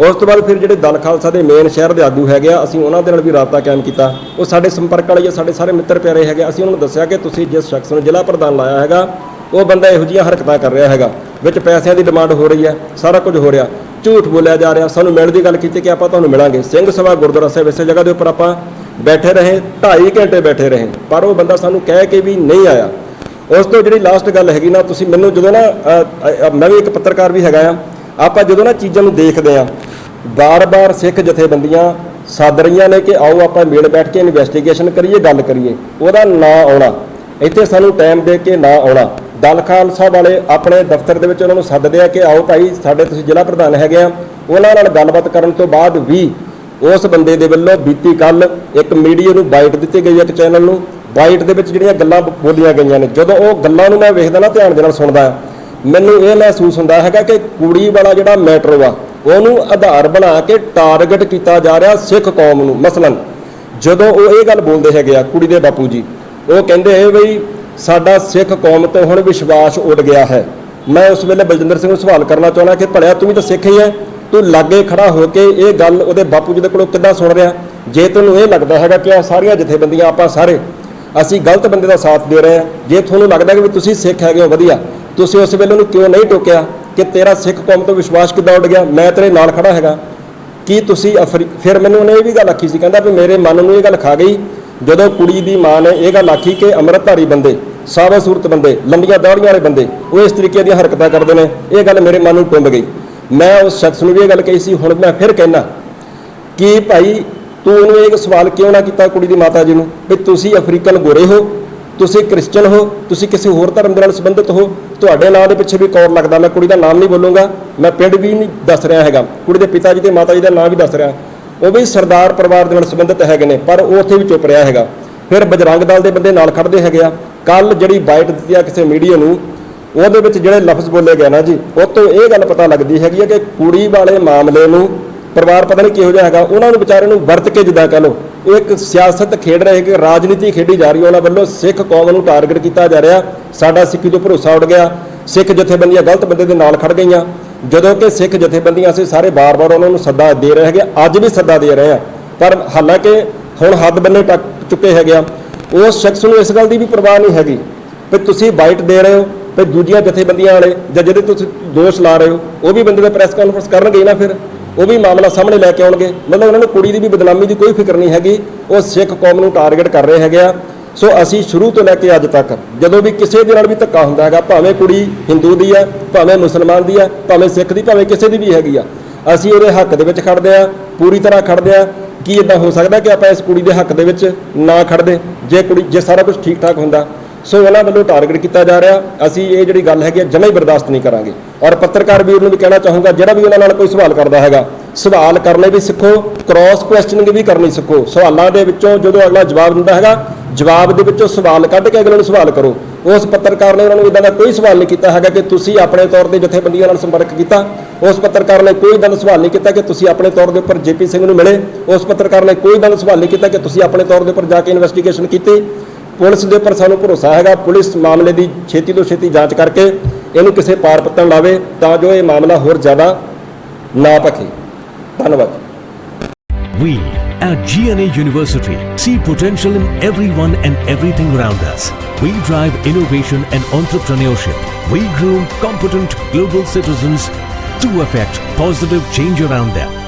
[SPEAKER 6] ਉਸ ਤੋਂ ਬਾਅਦ ਫਿਰ ਜਿਹੜੇ ਦਲ ਖਾਲਸਾ ਦੇ ਮੇਨ ਸ਼ਹਿਰ ਦੇ ਆਗੂ ਹੈਗੇ ਆ, ਅਸੀਂ ਉਹਨਾਂ ਦੇ ਨਾਲ ਵੀ ਰਾਬਤਾ ਕਾਇਮ ਕੀਤਾ। ਉਹ ਸਾਡੇ ਸੰਪਰਕ ਵਾਲੇ ਆ ਸਾਡੇ ਸਾਰੇ ਮਿੱਤਰ ਪਿਆਰੇ ਹੈਗੇ ਅਸੀਂ ਉਹਨਾਂ ਨੂੰ ਦੱਸਿਆ ਕਿ ਤੁਸੀਂ ਜਿਸ ਸ਼ਖਸ ਨੂੰ ਜ਼ਿਲ੍ਹਾ ਪ੍ਰਧਾਨ ਲਾਇਆ ਹੈਗਾ, ਉਹ ਬੰਦਾ ਇਹੋ ਜਿਹੀਆਂ ਹਰਕਤਾਂ ਕਰ ਰਿਹਾ ਹੈਗਾ, ਵਿੱਚ ਪੈਸਿਆਂ ਦੀ ਡਿਮਾਂਡ ਹੋ ਰਹੀ ਹੈ, ਸਾਰਾ ਕੁਝ ਹੋ ਰਿਹਾ। ਝੂਠ ਬੋਲਿਆ ਜਾ ਰਿਹਾ, ਸਾਨੂੰ ਮਿਲਣ ਦੀ ਗੱਲ ਕੀਤੀ ਕਿ ਆਪਾਂ ਤੁਹਾਨੂੰ ਮਿਲਾਂਗੇ। ਸਿੰਘ ਸਭਾ ਗੁਰਦੁਆਰਾ ਸਾਹਿਬ ਇਸੇ ਜਗ੍ਹਾ ਦੇ ਉੱਪਰ ਆਪਾਂ ਬੈਠੇ ਰਹੇ 2.5 ਘੰਟੇ ਬੈਠੇ ਰਹੇ। ਪਰ ਉਹ ਬੰਦਾ ਸਾਨੂੰ ਕਹਿ ਕੇ ਵੀ ਨਹੀਂ ਆਇਆ। ਉਸ ਤੋਂ ਜਿਹੜੀ ਲਾਸਟ ਗੱਲ ਹੈਗੀ ਨਾ, ਤੁਸੀਂ ਮੈਨੂੰ ਜਦੋਂ ਨਾ ਮੈਂ ਵੀ ਇੱਕ ਪੱਤਰਕਾਰ ਵੀ ਹੈਗਾ ਆ। ਆਪਾਂ ਜਦੋਂ ਨਾ ਚੀਜ਼ਾਂ ਨੂੰ ਦੇਖਦੇ ਆ, ਬਾਰ-ਬਾਰ ਸਿੱਖ ਜਥੇਬੰਦੀਆਂ ਸੱਦ ਰਹੀਆਂ ਨੇ ਕਿ ਆਓ ਆਪਾਂ ਮੇਲ ਬੈਠ ਕੇ ਇਨਵੈਸਟੀਗੇਸ਼ਨ ਕਰੀਏ, ਗੱਲ ਕਰੀਏ। ਉਹਦਾ ਨਾਂ ਆਉਣਾ। ਇੱਥੇ ਸਾਨੂੰ ਟਾਈਮ ਦੇ ਕੇ ਨਾ ਆਉਣਾ। ਦਲ ਖਾਲਸਾ ਵਾਲੇ ਆਪਣੇ ਦਫ਼ਤਰ ਦੇ ਵਿੱਚ ਉਹਨਾਂ ਨੂੰ ਸੱਦਦੇ ਆ ਕਿ ਆਓ ਭਾਈ, ਸਾਡੇ ਤੁਸੀਂ ਜ਼ਿਲ੍ਹਾ ਪ੍ਰਧਾਨ ਹੈਗੇ ਆ। ਉਹਨਾਂ ਨਾਲ ਗੱਲਬਾਤ ਕਰਨ ਤੋਂ ਬਾਅਦ ਵੀ ਉਸ ਬੰਦੇ ਦੇ ਵੱਲੋਂ ਬੀਤੀ ਕੱਲ ਇੱਕ ਮੀਡੀਆ ਨੂੰ ਬਾਈਟ ਦਿੱਤੀ ਗਈ ਇੱਕ ਚੈਨਲ ਨੂੰ। ਬਾਈਟ ਦੇ ਵਿੱਚ ਜਿਹੜੀਆਂ ਗੱਲਾਂ ਬੋਲੀਆਂ ਗਈਆਂ ਨੇ। ਜਦੋਂ ਉਹ ਗੱਲਾਂ ਨੂੰ ਮੈਂ ਵੇਖਦਾ ਨਾ, ਧਿਆਨ ਦੇ ਨਾਲ ਸੁਣਦਾ। ਮੈਨੂੰ ਇਹ ਮਹਿਸੂਸ ਹੁੰਦਾ ਹੈਗਾ ਕਿ ਕੁੜੀ ਵਾਲਾ ਜਿਹੜਾ ਮੈਟਰ ਵਾ ਉਹਨੂੰ ਆਧਾਰ ਬਣਾ ਕੇ ਟਾਰਗੇਟ ਕੀਤਾ ਜਾ ਰਿਹਾ ਸਿੱਖ ਕੌਮ ਨੂੰ, ਮਸਲਨ। ਜਦੋਂ ਉਹ ਇਹ ਗੱਲ ਬੋਲਦੇ ਹੈਗੇ ਆ, ਕੁੜੀ ਦੇ ਬਾਪੂ ਜੀ, ਉਹ ਕਹਿੰਦੇ ਹੈ ਬਈ ਸਾਡਾ ਸਿੱਖ ਕੌਮ ਤੋਂ ਹੁਣ ਵਿਸ਼ਵਾਸ ਉੱਡ ਗਿਆ ਹੈ। ਮੈਂ ਉਸ ਵੇਲੇ ਬਲਜਿੰਦਰ ਸਿੰਘ ਨੂੰ ਸਵਾਲ ਕਰਨਾ ਚਾਹੁੰਦਾ ਕਿ ਭਲਿਆ ਤੂੰ ਵੀ ਤਾਂ ਸਿੱਖ ਹੀ ਹੈ। ਤੂੰ ਲਾਗੇ ਖੜਾ ਹੋ ਕੇ ਇਹ ਗੱਲ ਉਹਦੇ ਬਾਪੂ ਜੀ ਦੇ ਕੋਲੋਂ ਕਿੱਦਾਂ ਸੁਣ ਰਿਹਾ? ਜੇ ਤੈਨੂੰ ਇਹ ਲੱਗਦਾ ਹੈਗਾ ਕਿ ਇਹ ਸਾਰੀਆਂ ਜਥੇਬੰਦੀਆਂ ਆਪਾਂ ਸਾਰੇ ਅਸੀਂ ਗਲਤ ਬੰਦੇ ਦਾ ਸਾਥ ਦੇ ਰਹੇ ਹਾਂ, ਜੇ ਤੁਹਾਨੂੰ ਲੱਗਦਾ ਕਿ ਵੀ ਤੁਸੀਂ ਸਿੱਖ ਹੈਗੇ ਹੋ, ਵਧੀਆ। ਤੁਸੀਂ ਉਸ ਵੇਲੇ ਉਹਨੂੰ ਕਿਉਂ ਨਹੀਂ ਟੋਕਿਆ ਕਿ ਤੇਰਾ ਸਿੱਖ ਕੌਮ ਤੋਂ ਵਿਸ਼ਵਾਸ ਕਿੱਦਾਂ ਉੱਡ ਗਿਆ? ਮੈਂ ਤੇਰੇ ਨਾਲ ਖੜਾ ਹੈਗਾ। ਕੀ ਤੁਸੀਂ ਅਫਰੀ, ਫਿਰ ਮੈਨੂੰ ਉਹਨੇ ਇਹ ਵੀ ਗੱਲ ਆਖੀ ਸੀ, ਕਹਿੰਦਾ ਵੀ ਮੇਰੇ ਮਨ ਨੂੰ ਇਹ ਗੱਲ ਖਾ ਗਈ, ਜਦੋਂ ਕੁੜੀ ਦੀ ਮਾਂ ਨੇ ਇਹ ਗੱਲ ਆਖੀ ਕਿ ਅੰਮ੍ਰਿਤਧਾਰੀ ਬੰਦੇ, ਸਾਵਾ ਸੂਰਤ ਬੰਦੇ, ਲੰਬੀਆਂ ਦਾੜੀਆਂ ਵਾਲੇ ਬੰਦੇ, ਉਹ ਇਸ ਤਰੀਕੇ ਦੀਆਂ ਹਰਕਤਾਂ ਕਰਦੇ ਨੇ, ਇਹ ਗੱਲ ਮੇਰੇ ਮਨ ਨੂੰ ਟੁੰਬ ਗਈ। ਮੈਂ ਉਸ ਸ਼ਖਸ ਨੂੰ ਵੀ ਇਹ ਗੱਲ ਕਹੀ ਸੀ, ਹੁਣ ਮੈਂ ਫਿਰ ਕਹਿਣਾ ਕਿ ਭਾਈ ਤੂੰ ਉਹਨੂੰ ਇਹ ਸਵਾਲ ਕਿਉਂ ਨਾ ਕੀਤਾ ਕੁੜੀ ਦੀ ਮਾਤਾ ਜੀ ਨੂੰ? ਵੀ ਤੁਸੀਂ ਅਫਰੀਕਨ ਗੋਰੇ ਹੋ, ਤੁਸੀਂ ਕ੍ਰਿਸਚਨ ਹੋ, ਤੁਸੀਂ ਕਿਸੇ ਹੋਰ ਧਰਮ ਦੇ ਨਾਲ ਸੰਬੰਧਿਤ ਹੋ, ਤੁਹਾਡੇ ਨਾਂ ਦੇ ਪਿੱਛੇ ਵੀ ਕੌਰ ਲੱਗਦਾ, ਮੈਂ ਕੁੜੀ ਦਾ ਨਾਮ ਨਹੀਂ ਬੋਲੂੰਗਾ, ਮੈਂ ਪਿੰਡ ਵੀ ਨਹੀਂ ਦੱਸ ਰਿਹਾ ਹੈਗਾ, ਕੁੜੀ ਦੇ ਪਿਤਾ ਜੀ ਤੇ ਮਾਤਾ ਜੀ ਦਾ ਨਾਮ ਵੀ ਦੱਸ ਰਿਹਾ, ਉਹ ਵੀ ਸਰਦਾਰ ਪਰਿਵਾਰ ਦੇ ਨਾਲ ਸੰਬੰਧਿਤ ਹੈਗੇ ਨੇ, ਪਰ ਉਹ ਉੱਥੇ ਵੀ ਚੁੱਪ ਰਿਹਾ ਹੈਗਾ। ਫਿਰ ਬਜਰੰਗ ਦਲ ਦੇ ਬੰਦੇ ਨਾਲ ਖੜਦੇ ਹੈਗੇ ਆ ਕੱਲ ਜਿਹੜੀ ਬਾਈਟ ਦਿੱਤੀ ਆ ਕਿਸੇ ਮੀਡੀਆ ਨੂੰ ਉਹਦੇ ਵਿੱਚ ਜਿਹੜੇ ਲਫ਼ਜ਼ ਬੋਲੇ ਗਏ ਨਾ ਜੀ, ਉਹ ਤੋਂ ਇਹ ਗੱਲ ਪਤਾ ਲੱਗਦੀ ਹੈਗੀ ਹੈ ਕਿ ਕੁੜੀ ਵਾਲੇ ਮਾਮਲੇ ਨੂੰ ਪਰਿਵਾਰ ਪਤਾ ਨਹੀਂ ਕਿਹੋ ਜਿਹਾ ਹੈਗਾ, ਉਹਨਾਂ ਨੂੰ ਵਿਚਾਰੇ ਨੂੰ ਵਰਤ ਕੇ ਜਿੱਦਾਂ ਕਹ ਲਓ ਉਹ ਇੱਕ ਸਿਆਸਤ ਖੇਡ ਰਹੇ ਕਿ ਰਾਜਨੀਤੀ ਖੇਡੀ ਜਾ ਰਹੀ ਹੈ, ਉਹਨਾਂ ਵੱਲੋਂ ਸਿੱਖ ਕੌਮ ਨੂੰ ਟਾਰਗੇਟ ਕੀਤਾ ਜਾ ਰਿਹਾ, ਸਾਡਾ ਸਿੱਖੀ ਤੋਂ ਭਰੋਸਾ ਉੱਡ ਗਿਆ, ਸਿੱਖ ਜਥੇਬੰਦੀਆਂ ਗਲਤ ਬੰਦੇ ਦੇ ਨਾਲ ਖੜ ਗਈਆਂ, ਜਦੋਂ ਕਿ ਸਿੱਖ ਜਥੇਬੰਦੀਆਂ ਅਸੀਂ ਸਾਰੇ ਬਾਰ-ਬਾਰ ਉਹਨਾਂ ਨੂੰ ਸੱਦਾ ਦੇ ਰਹੇ ਹੈਗੇ, ਅੱਜ ਵੀ ਸੱਦਾ ਦੇ ਰਹੇ ਆ, ਪਰ ਹਾਲਾਂਕਿ ਹੁਣ ਹੱਦ ਬੰਨੇ ਟੱਕ ਚੁੱਕੇ ਹੈਗੇ ਆ, ਉਸ ਸ਼ਖਸ ਨੂੰ ਇਸ ਗੱਲ ਦੀ ਵੀ ਪਰਵਾਹ ਨਹੀਂ ਹੈਗੀ, ਵੀ ਤੁਸੀਂ ਬਾਈਟ ਦੇ ਰਹੇ ਹੋ ਤੇ ਦੂਜੀਆਂ ਜਥੇਬੰਦੀਆਂ ਵਾਲੇ ਜਾਂ ਜਿਹੜੇ ਤੁਸੀਂ ਦੋਸ਼ ਲਾ ਰਹੇ ਹੋ, ਉਹ ਵੀ ਬੰਦੇ ਦਾ ਪ੍ਰੈਸ ਕਾਨਫਰੰਸ ਕਰਨਗੇ ਨਾ ਫਿਰ। ਉਹ ਵੀ ਮਾਮਲਾ ਸਾਹਮਣੇ ਲੈ ਕੇ ਆਉਣਗੇ। ਮਤਲਬ ਉਹਨਾਂ ਨੂੰ ਕੁੜੀ ਦੀ ਵੀ ਬਦਨਾਮੀ ਦੀ ਕੋਈ ਫਿਕਰ ਨਹੀਂ ਹੈਗੀ। ਉਹ ਸਿੱਖ ਕੌਮ ਨੂੰ ਟਾਰਗੇਟ ਕਰ ਰਹੇ ਹੈਗੇ ਆ। ਸੋ ਅਸੀਂ ਸ਼ੁਰੂ ਤੋਂ ਲੈ ਕੇ ਅੱਜ ਤੱਕ ਜਦੋਂ ਵੀ ਕਿਸੇ ਦੇ ਨਾਲ ਵੀ ਧੱਕਾ ਹੁੰਦਾ ਹੈਗਾ, ਭਾਵੇਂ ਕੁੜੀ ਹਿੰਦੂ ਦੀ ਹੈ ਭਾਵੇਂ ਮੁਸਲਮਾਨ ਦੀ ਹੈ ਭਾਵੇਂ ਸਿੱਖ ਦੀ, ਭਾਵੇਂ ਕਿਸੇ ਦੀ ਵੀ ਹੈਗੀ ਆ, ਅਸੀਂ ਉਹਦੇ ਹੱਕ ਦੇ ਵਿੱਚ ਖੜਦੇ ਆ, ਪੂਰੀ ਤਰ੍ਹਾਂ ਖੜਦੇ ਆ। ਕੀ ਇਦਾਂ ਹੋ ਸਕਦਾ ਕਿ ਆਪਾਂ ਇਸ ਕੁੜੀ ਦੇ ਹੱਕ ਦੇ ਵਿੱਚ ਨਾ ਖੜਦੇ? ਜੇ ਕੁੜੀ, ਜੇ ਸਾਰਾ ਕੁਝ ਠੀਕ ਠਾਕ ਹੁੰਦਾ ਸੋ ਇਹਨਾਂ ਵੱਲੋਂ ਟਾਰਗੇਟ ਕੀਤਾ ਜਾ ਰਿਹਾ। ਅਸੀਂ ਇਹ ਜਿਹੜੀ ਗੱਲ ਹੈਗੀ ਹੈ ਜਮਾਂ ਹੀ ਬਰਦਾਸ਼ਤ ਨਹੀਂ ਕਰਾਂਗੇ। ਔਰ ਪੱਤਰਕਾਰ ਵੀਰ ਨੂੰ ਵੀ ਕਹਿਣਾ ਚਾਹੂੰਗਾ, ਜਿਹੜਾ ਵੀ ਉਹਨਾਂ ਨਾਲ ਕੋਈ ਸਵਾਲ ਕਰਦਾ ਹੈਗਾ, ਸਵਾਲ ਕਰਨੇ ਵੀ ਸਿੱਖੋ ਕ੍ਰਾਸ ਕੁਐਸਚਨਿੰਗ ਵੀ ਕਰਨੀ ਸਿੱਖੋ। ਸਵਾਲਾਂ ਦੇ ਵਿੱਚੋਂ ਜਦੋਂ ਅਗਲਾ ਜਵਾਬ ਦਿੰਦਾ ਹੈਗਾ, ਜਵਾਬ ਦੇ ਵਿੱਚੋਂ ਸਵਾਲ ਕੱਢ ਕੇ ਅਗਲੇ ਨੂੰ ਸਵਾਲ ਕਰੋ। ਉਸ ਪੱਤਰਕਾਰ ਨੇ ਉਹਨਾਂ ਨੂੰ ਇਦਾਂ ਦਾ ਕੋਈ ਸਵਾਲ ਨਹੀਂ ਕੀਤਾ ਹੈਗਾ ਕਿ ਤੁਸੀਂ ਆਪਣੇ ਤੌਰ ਤੇ ਜਥੇਬੰਦੀਆਂ ਨਾਲ ਸੰਪਰਕ ਕੀਤਾ। ਉਸ ਪੱਤਰਕਾਰ ਨੇ ਕੋਈ ਇਦਾਂ ਸਵਾਲ ਨਹੀਂ ਕੀਤਾ ਕਿ ਤੁਸੀਂ ਆਪਣੇ ਤੌਰ ਦੇ ਉੱਪਰ ਜੇਪੀ ਸਿੰਘ ਨੂੰ ਮਿਲੇ। ਉਸ ਪੱਤਰਕਾਰ ਨੇ ਕੋਈ ਇਦਾਂ ਸਵਾਲ ਨਹੀਂ ਕੀਤਾ ਕਿ ਤੁਸੀਂ ਆਪਣੇ ਤੌਰ ਦੇ ਉੱਪਰ ਜਾ ਕੇ ਇਨਵੈਸਟੀਗੇਸ਼ਨ ਕੀਤੀ। ਪੁਲਿਸ ਦੇ ਉੱਪਰ ਸਾਨੂੰ ਭਰੋਸਾ ਹੈਗਾ ਪੁਲਿਸ ਮਾਮਲੇ ਦੀ ਛੇਤੀ ਤੋਂ ਛੇਤੀ ਜਾਂਚ ਕਰਕੇ ਇਹਨੂੰ ਕਿਸੇ ਪਾਰ ਪੱਤਣ ਲਾਵੇ ਤਾਂ ਜੋ ਇਹ ਮਾਮਲਾ ਹੋਰ ਜ਼ਿਆਦਾ ਨਾ ਭਖੇ ਧੰਨਵਾਦ
[SPEAKER 7] We at GNA University see potential in everyone and everything around us. We drive innovation and entrepreneurship. We groom competent global citizens to affect positive change around them.